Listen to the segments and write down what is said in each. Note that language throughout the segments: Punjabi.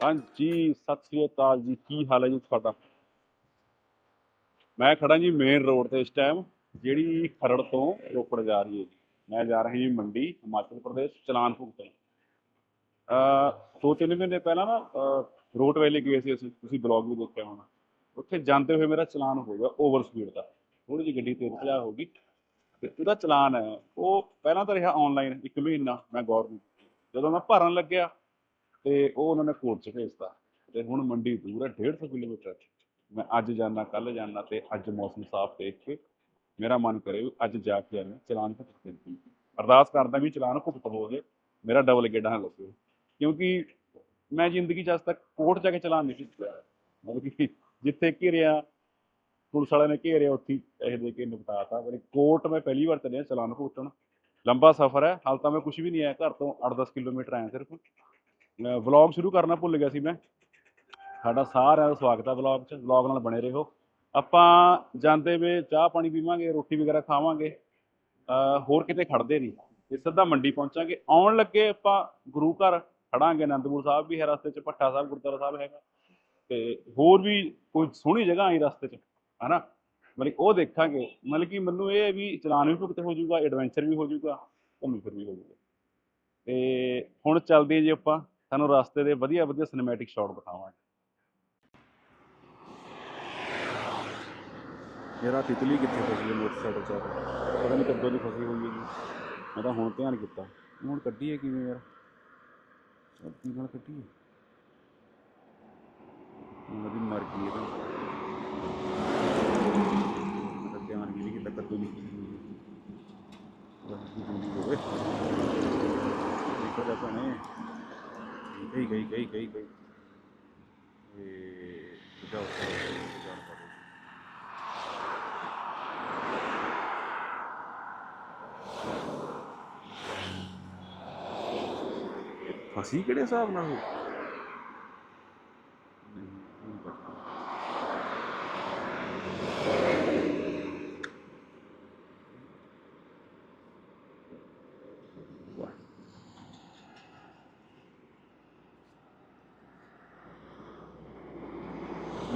ਹਾਂਜੀ ਸਤਿ ਸ੍ਰੀ ਅਕਾਲ ਜੀ। ਕੀ ਹਾਲ ਹੈ ਜੀ ਤੁਹਾਡਾ? ਮੈਂ ਖੜਾ ਜੀ ਮੇਨ ਰੋਡ ਤੇ ਇਸ ਟਾਈਮ ਜਿਹੜੀ ਖਰੜ ਤੋਂ ਰੋਪੜ ਜਾ ਰਹੀ ਹੈ ਜੀ। ਮੈਂ ਜਾ ਰਿਹਾ ਜੀ ਮੰਡੀ ਹਿਮਾਚਲ ਪ੍ਰਦੇਸ਼ ਚਲਾਨ ਭੁਗਤਣ ਅ ਦੋ ਤਿੰਨ ਮਹੀਨੇ ਪਹਿਲਾਂ ਨਾ ਅ, ਰੋਟ ਗਏ ਸੀ ਅਸੀਂ। ਤੁਸੀਂ ਬਲੌਗ ਵੀ ਦੇਖਿਆ ਹੋਣਾ। ਉੱਥੇ ਜਾਂਦੇ ਹੋਏ ਮੇਰਾ ਚਲਾਨ ਹੋ ਗਿਆ ਓਵਰ ਸਪੀਡ ਦਾ। ਥੋੜੀ ਜਿਹੀ ਗੱਡੀ ਤੇਜ਼ ਚਲਾ ਹੋ ਗਈ। ਤੇ ਉਹਦਾ ਚਲਾਨ ਹੈ ਉਹ ਪਹਿਲਾਂ ਤਾਂ ਰਿਹਾ ਆਨਲਾਈਨ ਇੱਕ ਮਹੀਨਾ ਮੈਂ ਗੌਰ ਨਹੀਂ ਜਦੋਂ ਮੈਂ ਭਰਨ ਲੱਗਿਆ ਤੇ ਉਹ ਉਹਨਾਂ ਨੇ ਕੋਰਟ 'ਚ ਭੇਜਤਾ ਤੇ ਹੁਣ ਮੰਡੀ ਦੂਰ ਹੈ 150 ਕਿਲੋਮੀਟਰ ਮੈਂ ਅੱਜ ਜਾਣਾ ਕੱਲ ਜਾਣਾ ਤੇ ਅੱਜ ਮੌਸਮ ਸਾਫ਼ ਦੇਖ ਕੇ ਮੇਰਾ ਮਨ ਕਰੇ ਅੱਜ ਜਾ ਕੇ ਆਣਾ ਚਲਾਨ ਭੁਗਤ ਦਿੱਤੀ ਅਰਦਾਸ ਕਰਦਾ ਵੀ ਚਲਾਨ ਭੁਗਤ ਹੋ ਜੇ, ਮੇਰਾ ਡਬਲ ਗੇੜਾ ਨਾ ਲੱਗੇ ਕਿਉਂਕਿ ਮੈਂ ਜ਼ਿੰਦਗੀ 'ਚ ਅੱਜ ਤੱਕ ਕੋਰਟ ਜਾ ਕੇ ਚਲਾਨ ਨਹੀਂ ਕੀਤਾ ਮਤਲਬ ਕਿ ਜਿੱਥੇ ਘਿਰਿਆ, ਪੁਲਿਸ ਵਾਲਿਆਂ ਨੇ ਘੇਰਿਆ, ਉੱਥੇ ਹੀ ਪੈਸੇ ਦੇ ਕੇ ਨਿਪਟਾਤਾ। ਪਰ ਕੋਰਟ ਮੈਂ ਪਹਿਲੀ ਵਾਰ ਚੱਲਿਆ ਚਲਾਨ ਭੁਗਤਣ। ਲੰਬਾ ਸਫ਼ਰ ਹੈ, ਹਾਲ ਤਾਂ ਮੈਂ ਕੁਝ ਵੀ ਨਹੀਂ ਆਇਆ, ਘਰ ਤੋਂ 8-10 ਕਿਲੋਮੀਟਰ ਆਇਆ ਸਿਰਫ। ਵਲੌਗ ਸ਼ੁਰੂ ਕਰਨਾ ਭੁੱਲ ਗਿਆ ਸੀ ਮੈਂ। ਸਾਡਾ ਸਾਰਿਆਂ ਦਾ ਸਵਾਗਤ ਹੈ ਵਲੌਗ 'ਚ। ਵਲੌਗ ਨਾਲ ਬਣੇ ਰਹੋ। ਆਪਾਂ ਜਾਂਦੇ ਵੇ ਚਾਹ ਪਾਣੀ ਪੀਵਾਂਗੇ, ਰੋਟੀ ਵਗੈਰਾ ਖਾਵਾਂਗੇ। ਹੋਰ ਕਿਤੇ ਖੜਦੇ ਨਹੀਂ। ਤੇ ਸਿੱਧਾ ਮੰਡੀ ਪਹੁੰਚਾਂਗੇ। ਆਉਣ ਲੱਗੇ ਆਪਾਂ ਗੁਰੂ ਘਰ ਖੜਾਂਗੇ। ਅਨੰਦਪੁਰ ਸਾਹਿਬ ਵੀ ਹੈ ਰਸਤੇ 'ਚ, ਭੱਠਾ ਸਾਹਿਬ, ਗੁਰਦੁਆਰਾ ਸਾਹਿਬ ਹੈਗਾ। ਤੇ ਹੋਰ ਵੀ ਕੋਈ ਸੋਹਣੀ ਜਗ੍ਹਾ ਆਈ ਰਸਤੇ 'ਚ, ਹਨਾ? ਮਤਲਬ ਉਹ ਦੇਖਾਂਗੇ। ਮਤਲਬ ਕਿ ਮੈਨੂੰ ਇਹ ਹੈ ਵੀ ਚਲਾਨ ਵੀ ਭੁਗਤ ਹੋ ਜਾਊਗਾ ਐਡਵੈਂਚਰ ਵੀ ਹੋ ਜਾਊਗਾ, ਘੁੰਮੀ ਫਿਰ ਵੀ ਹੋ ਜਾਊਗਾ। ਤੇ ਹੁਣ ਚੱਲਦੇ ਹਾਂ ਜੀ ਆਪਾਂ। ਤੁਹਾਨੂੰ ਰਸਤੇ ਦੇ ਵਧੀਆ ਵਧੀਆ ਸਿਨੇਮੈਟਿਕ ਸ਼ਾਟ ਦਿਖਾਵਾਂਗੇ। ਯਾਰ ਤਿਤਲੀ ਕਿੱਥੇ ਫਸੀ ਹੈ ਮੋਟਰਸਾਈਕਲ ਚ ਪਤਾ ਨਹੀਂ ਕਦੋਂ ਦੀ ਫਸੀ ਹੋਈ ਹੈ ਜੀ। ਮੈਂ ਤਾਂ ਹੁਣ ਧਿਆਨ ਕੀਤਾ। ਹੁਣ ਕੱਢੀ ਹੈ ਕਿਵੇਂ ਯਾਰ? ਕੀ ਨਾਲ ਕੱਢੀ ਹੈ ਉਹਦੀ ਮਰ ਗਈ ਇਹ ਤਾਂ ਧਿਆਨ ਨਹੀਂ ਕੀਤਾ ਕਦੋਂ ਦੀ ਫਸੀ ਹੋਈ ਹੈ। ਰੱਖੀ ਹੁੰਦੀ ਹੋਵੇ। ਨਿਕਲ ਜਾ ਭੈਣੇ ਗਈ ਗਈ ਗਈ ਗਈ ਗਈ। ਇਹ ਜਾਓ ਜਾਣ ਪਾਓ ਫਸੀ ਕਿਹੜੇ ਹਿਸਾਬ ਨਾਲ ਹੋ ਨਹੀਂ, ਨਹੀਂ ਪਤਾ। ਵਾਹ।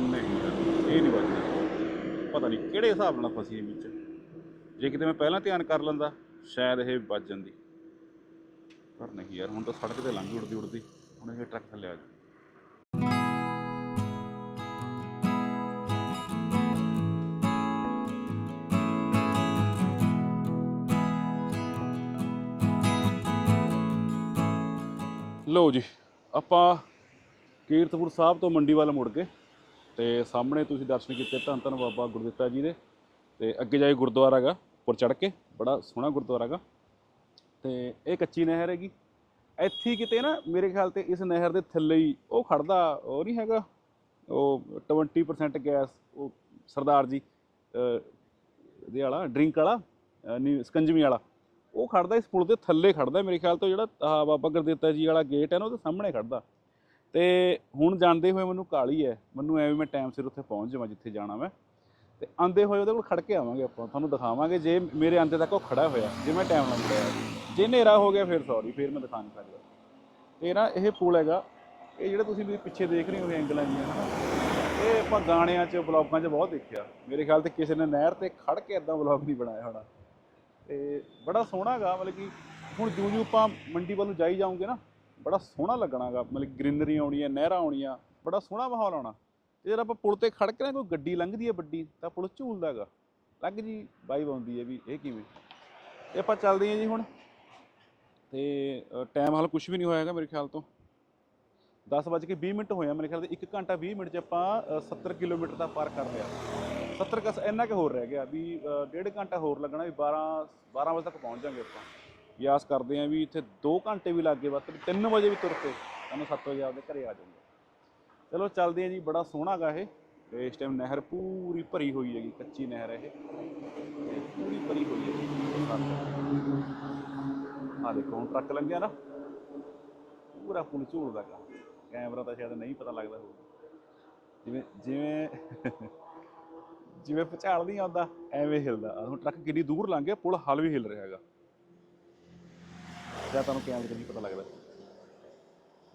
ਨਹੀਂ ਯਾਰ, ਇਹ ਨਹੀਂ ਬਚਦਾ ਪਤਾ ਨਹੀਂ ਕਿਹੜੇ ਹਿਸਾਬ ਨਾਲ ਫਸੀ ਇਹ ਵਿੱਚ? ਜੇ ਕਿਤੇ ਮੈਂ ਪਹਿਲਾਂ ਧਿਆਨ ਕਰ ਲੈਂਦਾ, ਸ਼ਾਇਦ ਇਹ ਬਚ ਜਾਂਦੀ। ਪਰ ਨਹੀਂ ਯਾਰ, ਹੁਣ ਤਾਂ ਸੜਕ ਤੇ ਲੰਘ ਉੜਦੀ ਉੜਦੀ। ਹੁਣ ਇਹ ਟਰੱਕ ਥੱਲੇ ਆ ਗਿਆ। ਲਓ ਜੀ, ਆਪਾਂ ਕੀਰਤਪੁਰ ਸਾਹਿਬ ਤੋਂ ਮੰਡੀ ਵੱਲ ਮੁੜ ਗਏ ਤੇ ਸਾਹਮਣੇ ਤੁਸੀਂ ਦਰਸ਼ਨ ਕੀਤੇ ਧੰਨ ਧੰਨ ਬਾਬਾ ਗੁਰਦਿੱਤਾ ਜੀ ਦੇ। ਤੇ ਅੱਗੇ ਜਾਈ ਗੁਰਦੁਆਰਾ ਹੈਗਾ ਉੱਪਰ ਚੜ੍ਹ ਕੇ ਬੜਾ ਸੋਹਣਾ ਗੁਰਦੁਆਰਾ ਹੈਗਾ। ਤੇ ਇਹ ਕੱਚੀ ਨਹਿਰ ਹੈਗੀ। ਇੱਥੇ ਕਿਤੇ ਨਾ ਮੇਰੇ ਖਿਆਲ ਤੇ ਇਸ ਨਹਿਰ ਦੇ ਥੱਲੇ ਹੀ ਉਹ ਖੜਦਾ ਉਹ ਨਹੀਂ ਹੈਗਾ। ਉਹ 20% ਗੈਸ ਉਹ ਸਰਦਾਰ ਜੀ ਇਹਦੇ ਵਾਲਾ ਡਰਿੰਕ ਵਾਲਾ ਅਹ, ਨਹੀਂ ਸਕੰਜਵੀ ਵਾਲਾ। ਉਹ ਖੜਦਾ ਇਸ ਪੁਲ ਦੇ ਥੱਲੇ ਖੜਦਾ ਮੇਰੇ ਖਿਆਲ ਤੋਂ ਜਿਹੜਾ ਆਹ ਬਾਬਾ ਗੁਰਦਿੱਤਾ ਜੀ ਵਾਲਾ ਗੇਟ ਹੈ ਨਾ ਉਹਦੇ ਸਾਹਮਣੇ ਖੜਦਾ ਤੇ ਹੁਣ ਜਾਂਦੇ ਹੋਏ ਮੈਨੂੰ ਕਾਲੀ ਹੈ ਮੈਨੂੰ ਐਵੇਂ ਮੈਂ ਟਾਈਮ ਸਿਰ ਉੱਥੇ ਪਹੁੰਚ ਜਾਵਾਂ ਜਿੱਥੇ ਜਾਣਾ ਮੈਂ। ਤੇ ਆਂਦੇ ਹੋਏ ਉਹਦੇ ਕੋਲ ਖੜ ਕੇ ਆਵਾਂਗੇ ਆਪਾਂ, ਤੁਹਾਨੂੰ ਦਿਖਾਵਾਂਗੇ ਜੇ ਮੇਰੇ ਆਂਦੇ ਤੱਕ ਉਹ ਖੜਾ ਹੋਇਆ, ਜੇ ਮੈਂ ਟਾਈਮ ਨਾਲ ਮੁੜਿਆ ਜੇ ਹਨੇਰਾ ਹੋ ਗਿਆ ਫਿਰ ਸੌਰੀ ਫਿਰ ਮੈਂ ਦਿਖਾ ਨਹੀਂ ਸਕਦਾ। ਤੇ ਨਾ ਇਹ ਪੁਲ ਹੈਗਾ, ਇਹ ਜਿਹੜਾ ਤੁਸੀਂ ਮੇਰੇ ਪਿੱਛੇ ਦੇਖ ਰਹੇ ਹੋ ਐਂਗਲਾਂ ਦੀਆਂ ਹਨਾ ਇਹ ਆਪਾਂ ਗਾਣਿਆਂ 'ਚ ਬਲੌਗਾਂ 'ਚ ਬਹੁਤ ਦੇਖਿਆ। ਮੇਰੇ ਖਿਆਲ ਤੇ ਕਿਸੇ ਨੇ ਨਹਿਰ ਤੇ ਖੜ ਕੇ ਇਦਾਂ ਬਲੌਗ ਨਹੀਂ ਬਣਾਇਆ ਹੋਣਾ। ਤੇ ਬੜਾ ਸੋਹਣਾ ਹੈਗਾ ਮਤਲਬ ਕਿ ਹੁਣ ਜਿਉਂ ਜਿਉਂ ਆਪਾਂ ਮੰਡੀ ਵੱਲ ਨੂੰ ਜਾਈ ਜਾਉਂਗੇ ਨਾ ਬੜਾ ਸੋਹਣਾ ਲੱਗਣਾਗਾ ਮਤਲਬ ਗ੍ਰੀਨਰੀ ਆਉਣੀ ਹੈ ਨਹਿਰਾਂ ਆਉਣੀਆਂ ਬੜਾ ਸੋਹਣਾ ਮਾਹੌਲ ਆਉਣਾ। ਤੇ ਜਦ ਆਪਾਂ ਪੁਲ ਤੇ ਖੜ ਕੇ ਨਾ ਕੋਈ ਗੱਡੀ ਲੰਘਦੀ ਹੈ ਵੱਡੀ ਤਾਂ ਪੁਲ ਝੂਲਦਾ ਹੈਗਾ ਲੱਗ ਜੀ ਵਾਈਬ ਆਉਂਦੀ ਹੈ ਵੀ ਇਹ ਕਿਵੇਂ? ਇਹ ਆਪਾਂ ਚੱਲਦੇ ਹਾਂ ਜੀ ਹੁਣ। ਤੇ ਟਾਈਮ ਹਾਲ ਕੁਝ ਵੀ ਨਹੀਂ ਹੋਇਆ ਹੈਗਾ ਮੇਰੇ ਖਿਆਲ ਤੋਂ। 10 ਵੱਜ ਕੇ 20 ਮਿੰਟ ਹੋਇਆ ਮੇਰੇ ਖਿਆਲ ਤੇ 1 ਘੰਟਾ 20 ਮਿੰਟ 'ਚ ਆਪਾਂ ਅ, 70 ਕਿਲੋਮੀਟਰ ਦਾ ਪਾਰ ਕਰ ਲਿਆ। 70 ਕਸ ਇੰਨਾ ਕੁ ਹੋਰ ਰਹਿ ਗਿਆ ਵੀ ਡੇਢ ਘੰਟਾ ਹੋਰ ਲੱਗਣਾ ਵੀ 12 12 ਵਜੇ ਤੱਕ ਪਹੁੰਚ ਜਾਾਂਗੇ ਆਪਾਂ। ਵੀ ਕਰਦੇ ਆਂ ਵੀ ਇੱਥੇ 2 ਘੰਟੇ ਵੀ ਲੱਗੇ ਬਸ 3 ਵਜੇ ਵੀ ਤੁਰ ਕੇ ਸਾਨੂੰ 7 ਵਜੇ ਆਪਦੇ ਘਰੇ ਆ ਜਾਵਾਂਗੇ ਚਲੋ ਚੱਲਦੇ ਆ ਜੀ, ਬੜਾ ਸੋਹਣਾ ਗਾ ਇਹ। ਤੇ ਇਸ ਟਾਈਮ ਨਹਿਰ ਪੂਰੀ ਭਰੀ ਹੋਈ ਹੈਗੀ, ਕੱਚੀ ਨਹਿਰ ਹੈ ਇਹ। ਪੂਰੀ ਭਰੀ ਹੋਈ ਹੈ ਆ ਦੇਖੋ, ਹੁਣ ਟਰੱਕ ਲੰਘਿਆ ਨਾ। ਪੂਰਾ ਪੁਲ ਝੂਲਦਾ ਗਾ ਕੈਮਰਾ ਤਾਂ ਸ਼ਾਇਦ ਨਹੀਂ ਪਤਾ ਲੱਗਦਾ ਹੋਊਗਾ ਜਿਵੇਂ ਜਿਵੇਂ ਜਿਵੇਂ ਭੁਚਾਲ ਨਹੀਂ ਆਉਂਦਾ, ਐਵੇਂ ਹਿਲਦਾ। ਹੁਣ ਟਰੱਕ ਕਿੰਨੀ ਦੂਰ ਲੰਘ ਗਿਆ, ਪੁਲ ਹਾਲ ਵੀ ਹਿਲ ਰਿਹਾ ਹੈਗਾ। ਜਾਂ ਤੁਹਾਨੂੰ ਕੈਮਰੇ ਤੇ ਨਹੀਂ ਪਤਾ ਲੱਗਦਾ?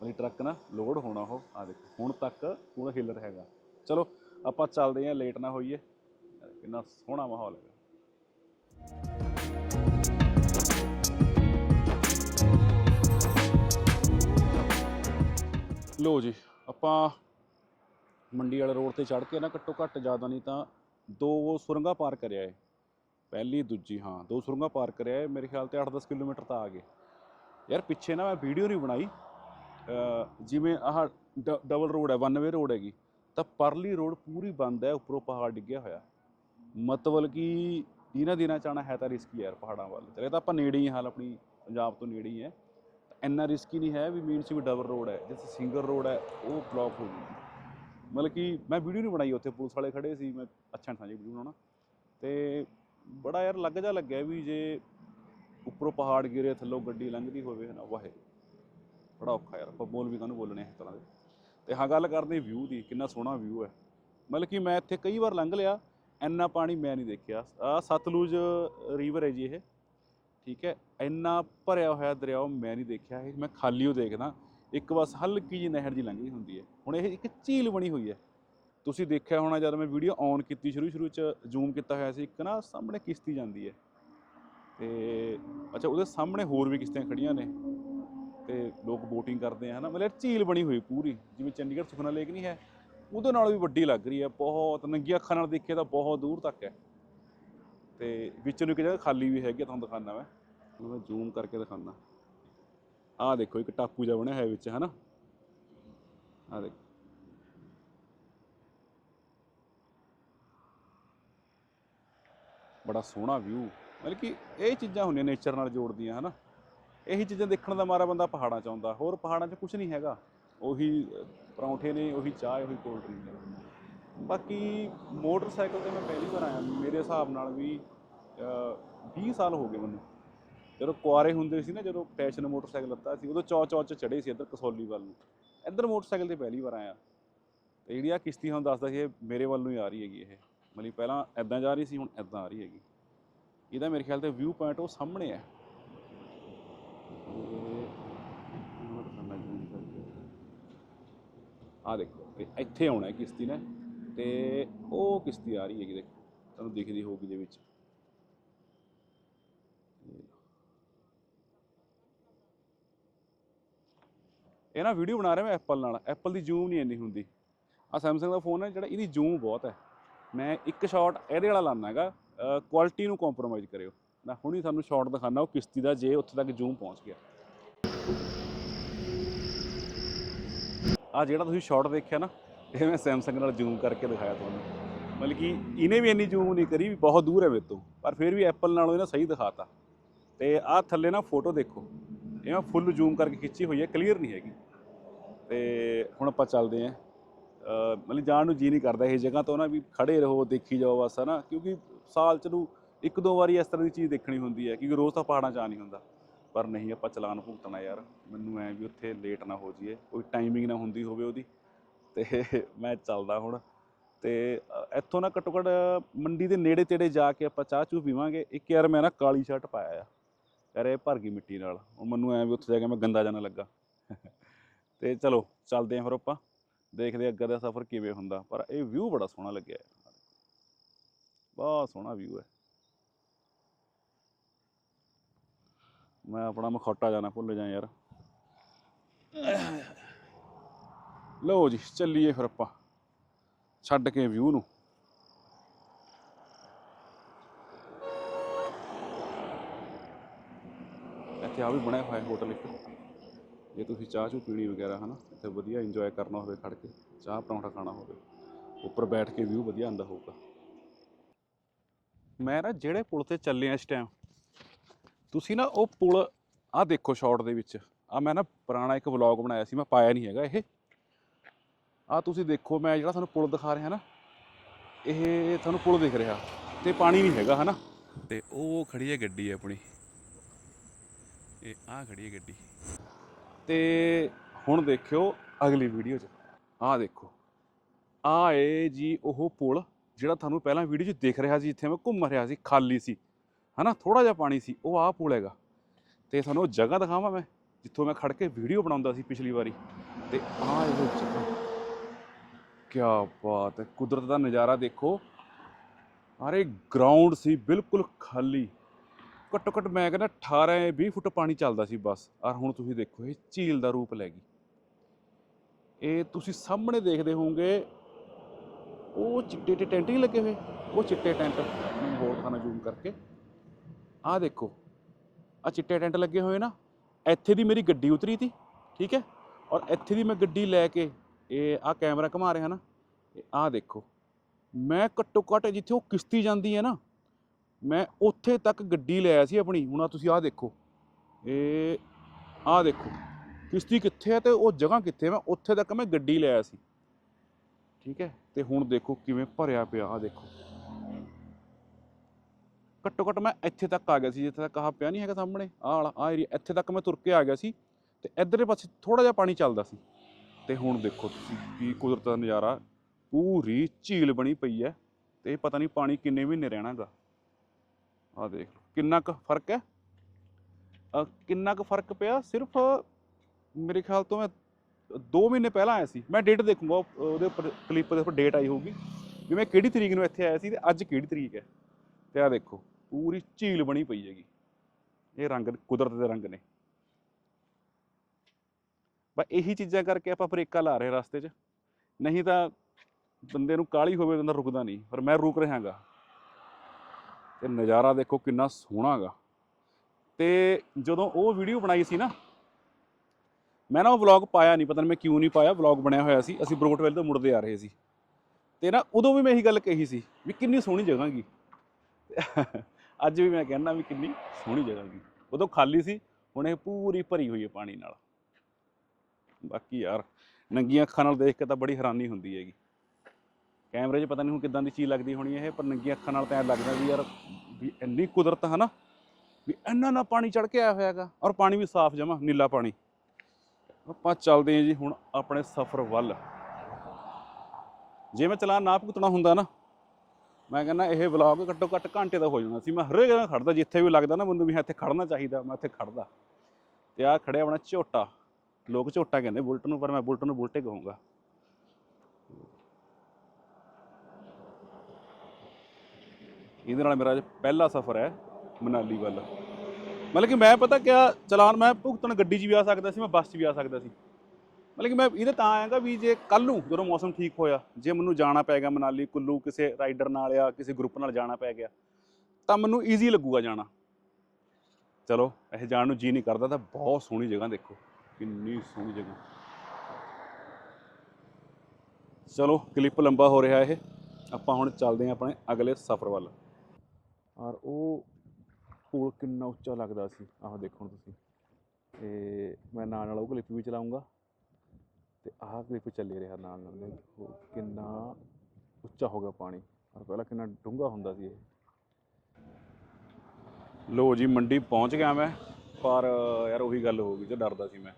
ਮਤਲਬ ਟਰੱਕ ਨਾ ਲੋਡ ਹੋਣਾ ਉਹ ਆ ਦੇਖੋ, ਹੁਣ ਤੱਕ ਪੂਰਾ ਹਿੱਲਰ ਹੈਗਾ। ਚਲੋ, ਆਪਾਂ ਚੱਲਦੇ ਹਾਂ, ਲੇਟ ਨਾ ਹੋਈਏ। ਕਿੰਨਾ ਸੋਹਣਾ ਮਾਹੌਲ ਹੈਗਾ। ਲੋ ਜੀ, ਆਪਾਂ ਮੰਡੀ ਵਾਲੇ ਰੋਡ ਤੇ ਚੜ੍ਹ ਕੇ ਨਾ, ਘੱਟੋ ਘੱਟ ਜ਼ਿਆਦਾ ਨਹੀਂ ਤਾਂ ਦੋ ਸੁਰੰਗਾਂ ਪਾਰ ਕਰਿਆ ਏ। ਪਹਿਲੀ, ਦੂਜੀ, ਹਾਂ, ਦੋ ਸੁਰੰਗਾਂ ਪਾਰ ਕਰਿਆ ਏ, ਮੇਰੇ ਖਿਆਲ ਤੇ 8-10 ਕਿਲੋਮੀਟਰ ਤਾਂ ਆ ਗਏ। ਯਾਰ ਪਿੱਛੇ ਨਾ ਮੈਂ ਵੀਡੀਓ ਨਹੀਂ ਬਣਾਈ। ਜਿਵੇਂ ਆਹ ਡਬਲ ਰੋਡ ਹੈ ਵਨ ਵੇ ਰੋਡ ਹੈਗੀ। ਤਾਂ ਪਰਲੀ ਰੋਡ ਪੂਰੀ ਬੰਦ ਹੈ, ਉੱਪਰੋਂ ਪਹਾੜ ਡਿੱਗਿਆ ਹੋਇਆ। ਮਤਲਬ ਕਿ ਦਿਨਾਂ ਦਿਨਾਂ ਚ ਹੈ ਤਾਂ ਰਿਸਕੀ ਯਾਰ ਪਹਾੜਾਂ ਵੱਲ। ਚਲੇ ਤਾਂ ਆਪਾਂ ਨੇੜੇ ਹੀ ਹਾਲ ਆਪਣੀ ਪੰਜਾਬ ਤੋਂ ਨੇੜੇ ਹੀ ਹੈ। ਇੰਨਾ ਰਿਸਕੀ ਨਹੀਂ ਹੈ ਵੀ ਮੀਨ ਸੀ ਵੀ ਡਬਲ ਰੋਡ ਹੈ, ਜਿੱਥੇ ਸਿੰਗਲ ਰੋਡ ਹੈ, ਉਹ ਬਲੌਕ ਹੋ ਗਈ ਮਤਲਬ ਕਿ ਮੈਂ ਵੀਡੀਓ ਨਹੀਂ ਬਣਾਈ, ਉੱਥੇ ਪੁਲਿਸ ਵਾਲੇ ਖੜੇ ਸੀ, ਮੈਂ ਅੱਛਾ ਨਹੀਂ ਸਮਝਿਆ ਵੀਡੀਓ ਬਣਾਉਣਾ। ਤੇ ਬੜਾ ਯਾਰ ਲੱਗ ਜਾ ਲੱਗਿਆ ਵੀ ਜੇ ਉੱਪਰੋਂ ਪਹਾੜ ਗਿਰੇ, ਥੱਲੋਂ ਗੱਡੀ ਲੰਘਦੀ ਹੋਵੇ ਨਾ ਵਾਹੇ ਬੜਾ ਔਖਾ ਯਾਰ, ਆਪਾਂ ਬੋਲ ਵੀ ਕਾਹਨੂੰ ਬੋਲਣੇ ਇਸ ਤਰ੍ਹਾਂ ਦੇ। ਤੇ ਹਾਂ, ਗੱਲ ਕਰਦੇ ਵਿਊ ਦੀ, ਕਿੰਨਾ ਸੋਹਣਾ ਵਿਊ ਹੈ। ਮਤਲਬ ਕਿ ਮੈਂ ਇੱਥੇ ਕਈ ਵਾਰ ਲੰਘ ਲਿਆ, ਇੰਨਾ ਪਾਣੀ ਮੈਂ ਨਹੀਂ ਦੇਖਿਆ। ਆ ਸਤਲੁਜ ਰਿਵਰ ਹੈ ਜੀ ਇਹ, ਠੀਕ ਹੈ? ਇੰਨਾ ਭਰਿਆ ਹੋਇਆ ਦਰਿਆ ਮੈਂ ਨਹੀਂ ਦੇਖਿਆ, ਇਹ ਮੈਂ ਖਾਲੀ ਉਹ ਦੇਖਦਾ। ਇੱਕ ਬਸ ਹਲਕੀ ਜੀ ਨਹਿਰ ਜੀ ਲੰਘੀ ਹੁੰਦੀ ਹੈ। ਹੁਣ ਇਹ ਇੱਕ ਝੀਲ ਬਣੀ ਹੋਈ ਹੈ। ਤੁਸੀਂ ਦੇਖਿਆ ਹੋਣਾ, ਜਦ ਮੈਂ ਵੀਡੀਓ ਔਨ ਕੀਤੀ ਸ਼ੁਰੂ ਸ਼ੁਰੂ ਚ ਜ਼ੂਮ ਕੀਤਾ ਹੋਇਆ ਸੀ, ਇੱਕ ਨਾ ਸਾਹਮਣੇ ਕਿਸ਼ਤੀ ਜਾਂਦੀ ਹੈ। ਤੇ ਅੱਛਾ ਉਹਦੇ ਸਾਹਮਣੇ ਹੋਰ ਵੀ ਕਿਸ਼ਤੀਆਂ ਖੜੀਆਂ ਨੇ ਤੇ ਲੋਕ ਬੋਟਿੰਗ ਕਰਦੇ ਆ ਹਨਾ? ਮਤਲਬ ਝੀਲ ਬਣੀ ਹੋਈ ਪੂਰੀ ਜਿਵੇਂ ਚੰਡੀਗੜ੍ਹ ਸੁਖਨਾ ਲੇਕ ਨਹੀਂ ਹੈ ਉਹਦੇ ਨਾਲ ਵੀ ਵੱਡੀ ਲੱਗ ਰਹੀ ਹੈ ਬਹੁਤ ਨੰਗੀਆਂ ਅੱਖਾਂ ਨਾਲ ਦੇਖੇ ਤਾਂ ਬਹੁਤ ਦੂਰ ਤੱਕ ਹੈ। ਤੇ ਵਿੱਚ ਨੂੰ ਇੱਕ ਜਗ੍ਹਾ ਖਾਲੀ ਵੀ ਹੈਗੀ ਆ, ਤੁਹਾਨੂੰ ਦਿਖਾਣਾ ਮੈਂ। ਮੈਂ ਜ਼ੂਮ ਕਰਕੇ ਦਿਖਾਣਾ ਆਹ ਦੇਖੋ ਇੱਕ ਟਾਪੂ ਜਿਹਾ ਬਣਿਆ ਹੋਇਆ ਵਿੱਚ ਹਨਾ? ਆਹ ਦੇਖੋ। ਬੜਾ ਸੋਹਣਾ ਵਿਊ ਮਤਲਬ ਕਿ ਇਹ ਚੀਜ਼ਾਂ ਹੁੰਦੀਆਂ ਨੇਚਰ ਨਾਲ ਜੋੜਦੀਆਂ, ਹਨਾ? ਇਹੀ ਚੀਜ਼ਾਂ ਦੇਖਣ ਦਾ ਮਾਰਾ ਬੰਦਾ ਪਹਾੜਾਂ 'ਚ ਆਉਂਦਾ, ਹੋਰ ਪਹਾੜਾਂ 'ਚ ਕੁਝ ਨਹੀਂ ਹੈਗਾ। ਉਹੀ ਪਰੌਂਠੇ ਨੇ, ਉਹੀ ਚਾਹ, ਉਹੀ ਕੋਲਡ ਡਰਿੰਕ ਹੈ ਬਾਕੀ ਮੋਟਰਸਾਈਕਲ ਤੇ ਮੈਂ ਪਹਿਲੀ ਵਾਰ ਆਇਆ, ਮੇਰੇ ਹਿਸਾਬ ਨਾਲ ਵੀ 20 ਸਾਲ ਹੋ ਗਏ ਮੈਨੂੰ। ਜਦੋਂ ਕੁਆਰੇ ਹੁੰਦੇ ਸੀ ਨਾ, ਜਦੋਂ ਫੈਸ਼ਨ ਮੋਟਰਸਾਈਕਲ ਲੱਤਾ ਸੀ, ਉਦੋਂ ਚੌ ਚੌ ਚ ਚੜੇ ਸੀ ਇੱਧਰ ਕਸੌਲੀ ਵੱਲ ਨੂੰ। ਇੱਧਰ ਮੋਟਰਸਾਈਕਲ ਤੇ ਪਹਿਲੀ ਵਾਰ ਆਇਆ। ਤੇ ਜਿਹੜੀ ਆ ਕਿਸ਼ਤੀ ਹੁਣ ਦੱਸਦਾ ਸੀ, ਇਹ ਮੇਰੇ ਵੱਲ ਨੂੰ ਹੀ ਆ ਰਹੀ ਹੈਗੀ ਇਹ। ਮਤਲਬ ਪਹਿਲਾਂ ਐਦਾਂ ਜਾ ਰਹੀ ਸੀ, ਹੁਣ ਐਦਾਂ ਆ ਰਹੀ ਹੈਗੀ। ਇਹਦਾ ਮੇਰੇ ਖਿਆਲ ਤੇ ਵਿਊ ਪੁਆਇੰਟ ਉਹ ਸਾਹਮਣੇ ਹੈ। ਆ ਦੇਖੋ ਇੱਥੇ ਆਉਣਾ ਕਿਸ਼ਤੀ ਨੇ ਤੇ ਉਹ ਕਿਸ਼ਤੀ ਆ ਰਹੀ ਹੈਗੀ, ਦੇਖੋ, ਤੁਹਾਨੂੰ ਦਿਖਦੀ ਹੋਊਗੀ ਦੇ ਵਿੱਚ। ਇਹ ਨਾ ਵੀਡੀਓ ਬਣਾ ਰਿਹਾ ਮੈਂ ਐਪਲ ਨਾਲ ਐਪਲ ਦੀ ਜ਼ੂਮ ਨਹੀਂ ਇੰਨੀ ਹੁੰਦੀ। ਆ ਸੈਮਸੰਗ ਦਾ ਫੋਨ ਹੈ ਜਿਹੜਾ, ਇਹਦੀ ਜ਼ੂਮ ਬਹੁਤ ਹੈ। ਮੈਂ ਇੱਕ ਸ਼ਾਟ ਇਹਦੇ ਵਾਲਾ ਲਾਣਾ ਹੈਗਾ। ਕੁਆਲਿਟੀ ਨੂੰ ਕੰਪਰੋਮਾਈਜ਼ ਕਰਿਓ। ਮੈਂ ਹੁਣੀ ਤੁਹਾਨੂੰ ਸ਼ਾਟ ਦਿਖਾਣਾ ਉਹ ਕਿਸ਼ਤੀ ਦਾ ਜੇ ਉੱਥੇ ਤੱਕ ਜ਼ੂਮ ਪਹੁੰਚ ਗਿਆ। ਆ ਜਿਹੜਾ ਤੁਸੀਂ ਸ਼ਾਟ ਦੇਖਿਆ ਨਾ, ਇਹ ਮੈਂ ਸੈਮਸੰਗ ਨਾਲ ਜ਼ੂਮ ਕਰਕੇ ਦਿਖਾਇਆ ਤੁਹਾਨੂੰ। ਮਤਲਬ ਕਿ ਇਹਨੇ ਵੀ ਇੰਨੀ ਜ਼ੂਮ ਨਹੀਂ ਕਰੀ, ਵੀ ਬਹੁਤ ਦੂਰ ਹੈ ਮੇਰੇ ਤੋਂ। ਪਰ ਫਿਰ ਵੀ ਐਪਲ ਨਾਲੋਂ ਇਹਨਾਂ ਸਹੀ ਦਿਖਾਤਾ। ਤੇ ਆਹ ਥੱਲੇ ਨਾ ਫੋਟੋ ਦੇਖੋ। ਇਹ ਮੈਂ ਫੁੱਲ ਜ਼ੂਮ ਕਰਕੇ ਖਿੱਚੀ ਹੋਈ ਹੈ ਕਲੀਅਰ ਨਹੀਂ ਹੈਗੀ। ਤੇ ਹੁਣ ਆਪਾਂ ਚੱਲਦੇ ਆਂ ਮਤਲਬ ਜਾਣ ਨੂੰ ਜੀ ਨਹੀਂ ਕਰਦਾ ਇਹ ਜਗ੍ਹਾ ਤੋਂ ਨਾ, ਵੀ ਖੜੇ ਰਹੋ, ਦੇਖੀ ਜਾਓ ਬਸ ਹਨਾ ਕਿਉਂਕਿ ਸਾਲ ਚ ਨੂੰ ਇੱਕ ਦੋ ਵਾਰੀ ਇਸ ਤਰ੍ਹਾਂ ਦੀ ਚੀਜ਼ ਦੇਖਣੀ ਹੁੰਦੀ ਹੈ, ਕਿਉਂਕਿ ਰੋਜ਼ ਤਾਂ ਪਹਾੜਾਂ 'ਚ ਆ ਨਹੀਂ ਹੁੰਦਾ। ਪਰ ਨਹੀਂ, ਆਪਾਂ ਚਲਾਨ ਭੁਗਤਣਾ ਯਾਰ। ਮੈਨੂੰ ਐ ਵੀ ਉੱਥੇ ਲੇਟ ਨਾ ਹੋ ਜਾਈਏ, ਕੋਈ ਟਾਈਮਿੰਗ ਨਾ ਹੁੰਦੀ ਹੋਵੇ ਉਹਦੀ। ਤੇ ਮੈਂ ਚੱਲਦਾ ਹੁਣ। ਤੇ ਇੱਥੋਂ ਨਾ ਘੱਟੋ ਘੱਟ ਮੰਡੀ ਦੇ ਨੇੜੇ ਤੇੜੇ ਜਾ ਕੇ ਆਪਾਂ ਚਾਹ ਚੂ ਪੀਵਾਂਗੇ। ਇੱਕ ਯਾਰ ਮੈਂ ਨਾ ਕਾਲੀ ਸ਼ਰਟ ਪਾਇਆ ਆ। ਯਾਰ ਇਹ ਭਰ ਗਈ ਮਿੱਟੀ ਨਾਲ। ਉਹ ਮੈਨੂੰ ਐ ਵੀ ਉੱਥੇ ਜਾ ਕੇ ਮੈਂ ਗੰਦਾ ਜਾਣਾ ਲੱਗਾ। ਤੇ ਚਲੋ, ਚੱਲਦੇ ਆਂ ਫਿਰ ਆਪਾਂ। ਦੇਖਦੇ ਆਂ ਅੱਗੇ ਦਾ ਸਫ਼ਰ ਕਿਵੇਂ ਹੁੰਦਾ। ਪਰ ਇਹ ਵਿਊ ਬੜਾ ਸੋਹਣਾ ਲੱਗਿਆ ਬਹੁਤ ਸੋਹਣਾ ਵਿਊ ਹੈ। ਮੈਂ ਆਪਣਾ ਮਖੌਟਾ ਜਾਣਾ ਭੁੱਲ ਜਾ ਯਾਰ। ਲਓ ਜੀ, ਚੱਲੀਏ ਫਿਰ ਆਪਾਂ। ਛੱਡ ਕੇ ਵਿਊ ਨੂੰ। ਇੱਥੇ ਆ ਵੀ ਬਣਿਆ ਹੋਇਆ ਹੋਟਲ ਇੱਕ। ਜੇ ਤੁਸੀਂ ਚਾਹ ਚੂ ਪੀਣੀ ਵਗੈਰਾ, ਹਨਾ, ਇੱਥੇ ਵਧੀਆ ਇੰਜੋਏ ਕਰਨਾ ਹੋਵੇ ਖੜ ਕੇ। ਚਾਹ ਪਰੌਂਠਾ ਖਾਣਾ ਹੋਵੇ। ਉੱਪਰ ਬੈਠ ਕੇ ਵਿਊ ਵਧੀਆ ਆਉਂਦਾ ਹੋਊਗਾ। ਮੈਂ ਨਾ ਜਿਹੜੇ ਪੁਲ ਤੇ ਚੱਲੇ ਆ ਇਸ ਟਾਈਮ ਤੁਸੀਂ ਨਾ ਉਹ ਪੁਲ ਆਹ ਦੇਖੋ ਸ਼ਾਰਟ ਦੇ ਵਿੱਚ। ਆ ਮੈਂ ਨਾ ਪੁਰਾਣਾ ਇੱਕ ਵਲੌਗ ਬਣਾਇਆ ਸੀ ਮੈਂ ਪਾਇਆ ਨਹੀਂ ਹੈਗਾ ਇਹ। ਆ ਤੁਸੀਂ ਦੇਖੋ ਮੈਂ ਜਿਹੜਾ ਤੁਹਾਨੂੰ ਪੁਲ ਦਿਖਾ ਰਿਹਾ ਨਾ ਇਹ ਤੁਹਾਨੂੰ ਪੁਲ ਦਿਖ ਰਿਹਾ ਤੇ ਪਾਣੀ ਨਹੀਂ ਹੈਗਾ ਹਨਾ? ਤੇ ਉਹ ਖੜੀ ਹੈ ਗੱਡੀ ਆਪਣੀ। ਇਹ ਆ ਖੜੀ ਹੈ ਗੱਡੀ। ਤੇ ਹੁਣ ਦੇਖਿਓ ਅਗਲੀ ਵੀਡੀਓ 'ਚ। ਆਹ ਦੇਖੋ ਆ ਏ ਜੀ ਉਹ ਪੁਲ ਜਿਹੜਾ ਤੁਹਾਨੂੰ ਪਹਿਲਾਂ ਵੀਡੀਓ 'ਚ ਦੇਖ ਰਿਹਾ ਸੀ, ਜਿੱਥੇ ਮੈਂ ਘੁੰਮ ਰਿਹਾ ਸੀ, ਖਾਲੀ ਸੀ, ਹਨਾ ਥੋੜਾ ਜਿਹਾ ਪਾਣੀ ਸੀ, ਉਹ ਆਹ ਪੂਲ ਹੈਗਾ। ਤੇ ਤੁਹਾਨੂੰ ਉਹ ਜਗ੍ਹਾ ਦਿਖਾਵਾਂ ਮੈਂ, ਜਿੱਥੋਂ ਮੈਂ ਖੜ ਕੇ ਵੀਡੀਓ ਬਣਾਉਂਦਾ ਸੀ ਪਿਛਲੀ ਵਾਰੀ। ਤੇ ਆ ਇਹੋ ਜਗ੍ਹਾ। ਕੀ ਬਾਤ ਹੈ, ਕੁਦਰਤ ਦਾ ਨਜ਼ਾਰਾ ਦੇਖੋ। ਅਰੇ ਗਰਾਊਂਡ ਸੀ, ਬਿਲਕੁਲ ਖਾਲੀ। ਘੱਟੋ ਘੱਟ ਮੈਂ ਕਹਿੰਦਾ 18 20 ਫੁੱਟ ਪਾਣੀ ਚੱਲਦਾ ਸੀ ਬਸ। ਔਰ ਹੁਣ ਤੁਸੀਂ ਦੇਖੋ, ਇਹ ਝੀਲ ਦਾ ਰੂਪ ਲੈ ਗਈ। ਇਹ ਤੁਸੀਂ ਸਾਹਮਣੇ ਦੇਖਦੇ ਹੋਵੋਗੇ ਉਹ ਚਿੱਟੇ ਤੇ ਟੈਂਟ ਨਹੀਂ ਲੱਗੇ ਹੋਏ, ਉਹ ਚਿੱਟੇ ਟੈਂਟ। ਮੈਂ ਹੋਰ ਖਾਣਾ ਜ਼ੂਮ ਕਰਕੇ। ਆਹ ਦੇਖੋ ਆ ਚਿੱਟੇ ਟੈਂਟ ਲੱਗੇ ਹੋਏ ਨਾ, ਇੱਥੇ ਦੀ ਮੇਰੀ ਗੱਡੀ ਉਤਰੀ ਤੀ, ਠੀਕ ਹੈ? ਔਰ ਇੱਥੇ ਦੀ ਮੈਂ ਗੱਡੀ ਲੈ ਕੇ, ਇਹ ਆ ਕੈਮਰਾ ਘੁਮਾ ਰਿਹਾ ਨਾ, ਇਹ ਆਹ ਦੇਖੋ, ਮੈਂ ਘੱਟੋ ਘੱਟ ਜਿੱਥੇ ਉਹ ਕਿਸ਼ਤੀ ਜਾਂਦੀ ਹੈ ਨਾ, ਮੈਂ ਉੱਥੇ ਤੱਕ ਗੱਡੀ ਲੈ ਆਇਆ ਸੀ ਆਪਣੀ, ਹੁਣ ਆ ਤੁਸੀਂ ਆਹ ਦੇਖੋ, ਇਹ ਆਹ ਦੇਖੋ, ਕਿਸ਼ਤੀ ਕਿੱਥੇ ਹੈ ਤੇ ਉਹ ਜਗ੍ਹਾ ਕਿੱਥੇ ਮੈਂ ਉੱਥੇ ਤੱਕ ਮੈਂ ਗੱਡੀ ਲੈ ਆਇਆ ਸੀ। ਠੀਕ ਹੈ? ਤੇ ਹੁਣ ਦੇਖੋ ਕਿਵੇਂ ਭਰਿਆ ਪਿਆ ਆ ਦੇਖੋ। ਘੱਟੋ ਘੱਟ ਮੈਂ ਇੱਥੇ ਤੱਕ ਆ ਗਿਆ ਸੀ, ਜਿੱਥੇ ਤੱਕ ਆਹ ਪਿਆ ਨਹੀਂ ਹੈਗਾ ਸਾਹਮਣੇ, ਆਹ ਵਾਲਾ, ਆਹ ਏਰੀਆ ਇੱਥੇ ਤੱਕ ਮੈਂ ਤੁਰ ਕੇ ਆ ਗਿਆ ਸੀ। ਤੇ ਇੱਧਰਲੇ ਪਾਸੇ ਥੋੜਾ ਜਿਹਾ ਪਾਣੀ ਚੱਲਦਾ ਸੀ। ਤੇ ਹੁਣ ਦੇਖੋ ਤੁਸੀਂ ਕੀ ਕੁਦਰਤ ਦਾ ਨਜ਼ਾਰਾ, ਪੂਰੀ ਝੀਲ ਬਣੀ ਪਈ ਹੈ। ਤੇ ਪਤਾ ਨਹੀਂ ਪਾਣੀ ਕਿੰਨੇ ਮਹੀਨੇ ਰਹਿਣਾਗਾ। ਆਹ ਦੇਖ ਲਓ, ਕਿੰਨਾ ਕੁ ਫ਼ਰਕ ਹੈ? ਕਿੰਨਾ ਕੁ ਫ਼ਰਕ ਪਿਆ? ਸਿਰਫ ਮੇਰੇ ਖਿਆਲ ਤੋਂ ਮੈਂ 2 ਮਹੀਨੇ ਪਹਿਲਾਂ ਆਇਆ ਸੀ। ਮੈਂ ਡੇਟ ਦੇਖੂੰਗਾ, ਉਹਦੇ ਉੱਪਰ ਕਲਿੱਪ ਦੇ ਉੱਪਰ ਡੇਟ ਆਈ ਹੋਊਗੀ ਵੀ ਮੈਂ ਕਿਹੜੀ ਤਰੀਕ ਨੂੰ ਇੱਥੇ ਆਇਆ ਸੀ ਤੇ ਅੱਜ ਕਿਹੜੀ ਤਰੀਕ ਹੈ। ਤੇ ਆਹ ਦੇਖੋ, ਪੂਰੀ ਝੀਲ ਬਣੀ ਪਈ ਹੈਗੀ। ਇਹ ਰੰਗ, ਕੁਦਰਤ ਦੇ ਰੰਗ ਨੇ। ਬਸ ਇਹੀ ਚੀਜ਼ਾਂ ਕਰਕੇ ਆਪਾਂ ਬ੍ਰੇਕਾਂ ਲਾ ਰਹੇ ਰਸਤੇ 'ਚ। ਨਹੀਂ ਤਾਂ ਬੰਦੇ ਨੂੰ ਕਾਲੀ ਹੋਵੇ, ਬੰਦਾ ਰੁਕਦਾ ਨਹੀਂ। ਪਰ ਮੈਂ ਰੁਕ ਰਿਹਾਗਾ ਤੇ ਨਜ਼ਾਰਾ ਦੇਖੋ ਕਿੰਨਾ ਸੋਹਣਾਗਾ ਤੇ ਜਦੋਂ ਉਹ ਵੀਡੀਓ ਬਣਾਈ ਸੀ ਨਾ ਮੈਂ ਨਾ ਉਹ ਵਲੌਗ ਪਾਇਆ ਨਹੀਂ ਪਤਾ ਨਹੀਂ ਮੈਂ ਕਿਉਂ ਨਹੀਂ ਪਾਇਆ ਵਲੌਗ ਬਣਿਆ ਹੋਇਆ ਸੀ, ਅਸੀਂ ਬਰੋਟਵੈਲ ਤੋਂ ਮੁੜਦੇ ਆ ਰਹੇ ਸੀ। ਤੇ ਨਾ ਉਦੋਂ ਵੀ ਮੈਂ ਇਹੀ ਗੱਲ ਕਹੀ ਸੀ ਵੀ ਕਿੰਨੀ ਸੋਹਣੀ ਜਗ੍ਹਾ ਗੀ। ਅੱਜ ਵੀ ਮੈਂ ਕਹਿੰਦਾ ਵੀ ਕਿੰਨੀ ਸੋਹਣੀ ਜਗ੍ਹਾ ਗੀ। ਉਦੋਂ ਖਾਲੀ ਸੀ, ਹੁਣ ਇਹ ਪੂਰੀ ਭਰੀ ਹੋਈ ਹੈ ਪਾਣੀ ਨਾਲ। ਬਾਕੀ ਯਾਰ, ਨੰਗੀਆਂ ਅੱਖਾਂ ਨਾਲ ਦੇਖ ਕੇ ਤਾਂ ਬੜੀ ਹੈਰਾਨੀ ਹੁੰਦੀ ਹੈਗੀ। ਕੈਮਰੇ 'ਚ ਪਤਾ ਨਹੀਂ ਹੁਣ ਕਿੱਦਾਂ ਦੀ ਚੀਜ਼ ਲੱਗਦੀ ਹੋਣੀ ਇਹ, ਪਰ ਨੰਗੀਆਂ ਅੱਖਾਂ ਨਾਲ ਤਾਂ ਐਂ ਲੱਗਦਾ ਵੀ ਯਾਰ ਵੀ ਇੰਨੀ ਕੁਦਰਤ ਹੈ ਨਾ, ਵੀ ਇੰਨਾ ਨਾ ਪਾਣੀ ਚੜ ਕੇ ਆਇਆ ਹੋਇਆਗਾ ਔਰ ਪਾਣੀ ਵੀ ਸਾਫ਼ ਜਮਾ ਨੀਲਾ ਪਾਣੀ। ਆਪਾਂ ਚੱਲਦੇ ਹਾਂ ਜੀ ਹੁਣ ਆਪਣੇ ਸਫ਼ਰ ਵੱਲ। ਜੇ ਮੈਂ ਚਲਾਨ ਨਾ ਭੁਗਤਣਾ ਹੁੰਦਾ ਨਾ, ਮੈਂ ਕਹਿੰਦਾ ਇਹ ਵਲੌਗ ਘੱਟੋ ਘੱਟ ਘੰਟੇ ਦਾ ਹੋ ਜਾਣਾ ਸੀ। ਮੈਂ ਹਰੇਕ ਜਗ੍ਹਾ ਖੜਦਾ ਜਿੱਥੇ ਵੀ ਲੱਗਦਾ ਨਾ ਮੈਨੂੰ ਵੀ ਇੱਥੇ ਖੜਨਾ ਚਾਹੀਦਾ, ਮੈਂ ਇੱਥੇ ਖੜਦਾ ਤੇ ਆ ਖੜਿਆ ਆਪਣਾ ਝੋਟਾ। ਲੋਕ ਝੋਟਾ ਕਹਿੰਦੇ, ਬੁਲਟ ਨੂੰ, ਪਰ ਮੈਂ ਬੁਲਟ ਨੂੰ ਬੁਲਟੇ ਕਹੂੰਗਾ। ਇਹਦੇ ਨਾਲ ਮੇਰਾ ਪਹਿਲਾ ਸਫ਼ਰ ਹੈ ਮਨਾਲੀ ਵੱਲ। ਮਤਲਬ ਕਿ ਮੈਂ ਪਤਾ ਕਿਆ ਚਲਾਨ, ਮੈਂ ਭੁਗਤਣ ਗੱਡੀ 'ਚ ਵੀ ਆ ਸਕਦਾ ਸੀ, ਮੈਂ ਬੱਸ 'ਚ ਵੀ ਆ ਸਕਦਾ ਸੀ। ਮਤਲਬ ਕਿ ਮੈਂ ਇਹਦੇ ਤਾਂ ਆਇਆਗਾ ਵੀ ਜੇ ਕੱਲ ਨੂੰ ਜਦੋਂ ਮੌਸਮ ਠੀਕ ਹੋਇਆ, ਜੇ ਮੈਨੂੰ ਜਾਣਾ ਪੈ ਗਿਆ ਮਨਾਲੀ, ਕੁੱਲੂ, ਕਿਸੇ ਰਾਈਡਰ ਨਾਲ ਜਾਂ ਕਿਸੇ ਗਰੁੱਪ ਨਾਲ ਜਾਣਾ ਪੈ ਗਿਆ, ਤਾਂ ਮੈਨੂੰ ਈਜ਼ੀ ਲੱਗੂਗਾ ਜਾਣਾ। ਚਲੋ, ਇਹ ਜਾਣ ਨੂੰ ਜੀ ਨਹੀਂ ਕਰਦਾ, ਤਾਂ ਬਹੁਤ ਸੋਹਣੀ ਜਗ੍ਹਾ ਦੇਖੋ, ਕਿੰਨੀ ਸੋਹਣੀ ਜਗ੍ਹਾ। ਚਲੋ ਕਲਿੱਪ ਲੰਬਾ ਹੋ ਰਿਹਾ ਇਹ, ਆਪਾਂ ਹੁਣ ਚੱਲਦੇ ਹਾਂ ਆਪਣੇ ਅਗਲੇ ਸਫ਼ਰ ਵੱਲ। ਔਰ ਉਹ ਪੁਲ ਕਿੰਨਾ ਉੱਚਾ ਲੱਗਦਾ ਸੀ। ਆਹ ਦੇਖੋ ਤੁਸੀਂ। ਤੇ ਮੈਂ ਨਾਲ ਨਾਲ ਉਹ ਕਲਿੱਪ ਵੀ ਚਲਾਉਂਗਾ ਤੇ ਆਹ ਕਲਿੱਪ ਚੱਲੇ ਰਿਹਾ ਨਾਲ ਨਾਲ ਦੇਖੋ ਕਿੰਨਾ ਉੱਚਾ ਹੋ ਗਿਆ ਪਾਣੀ। ਔਰ ਪਹਿਲਾਂ ਕਿੰਨਾ ਡੂੰਘਾ ਹੁੰਦਾ ਸੀ ਇਹ। ਲੋ ਜੀ, ਮੰਡੀ ਪਹੁੰਚ ਗਿਆ ਮੈਂ। ਪਰ ਯਾਰ ਉਹੀ ਗੱਲ ਹੋ ਗਈ ਜੋ ਡਰਦਾ ਸੀ ਮੈਂ।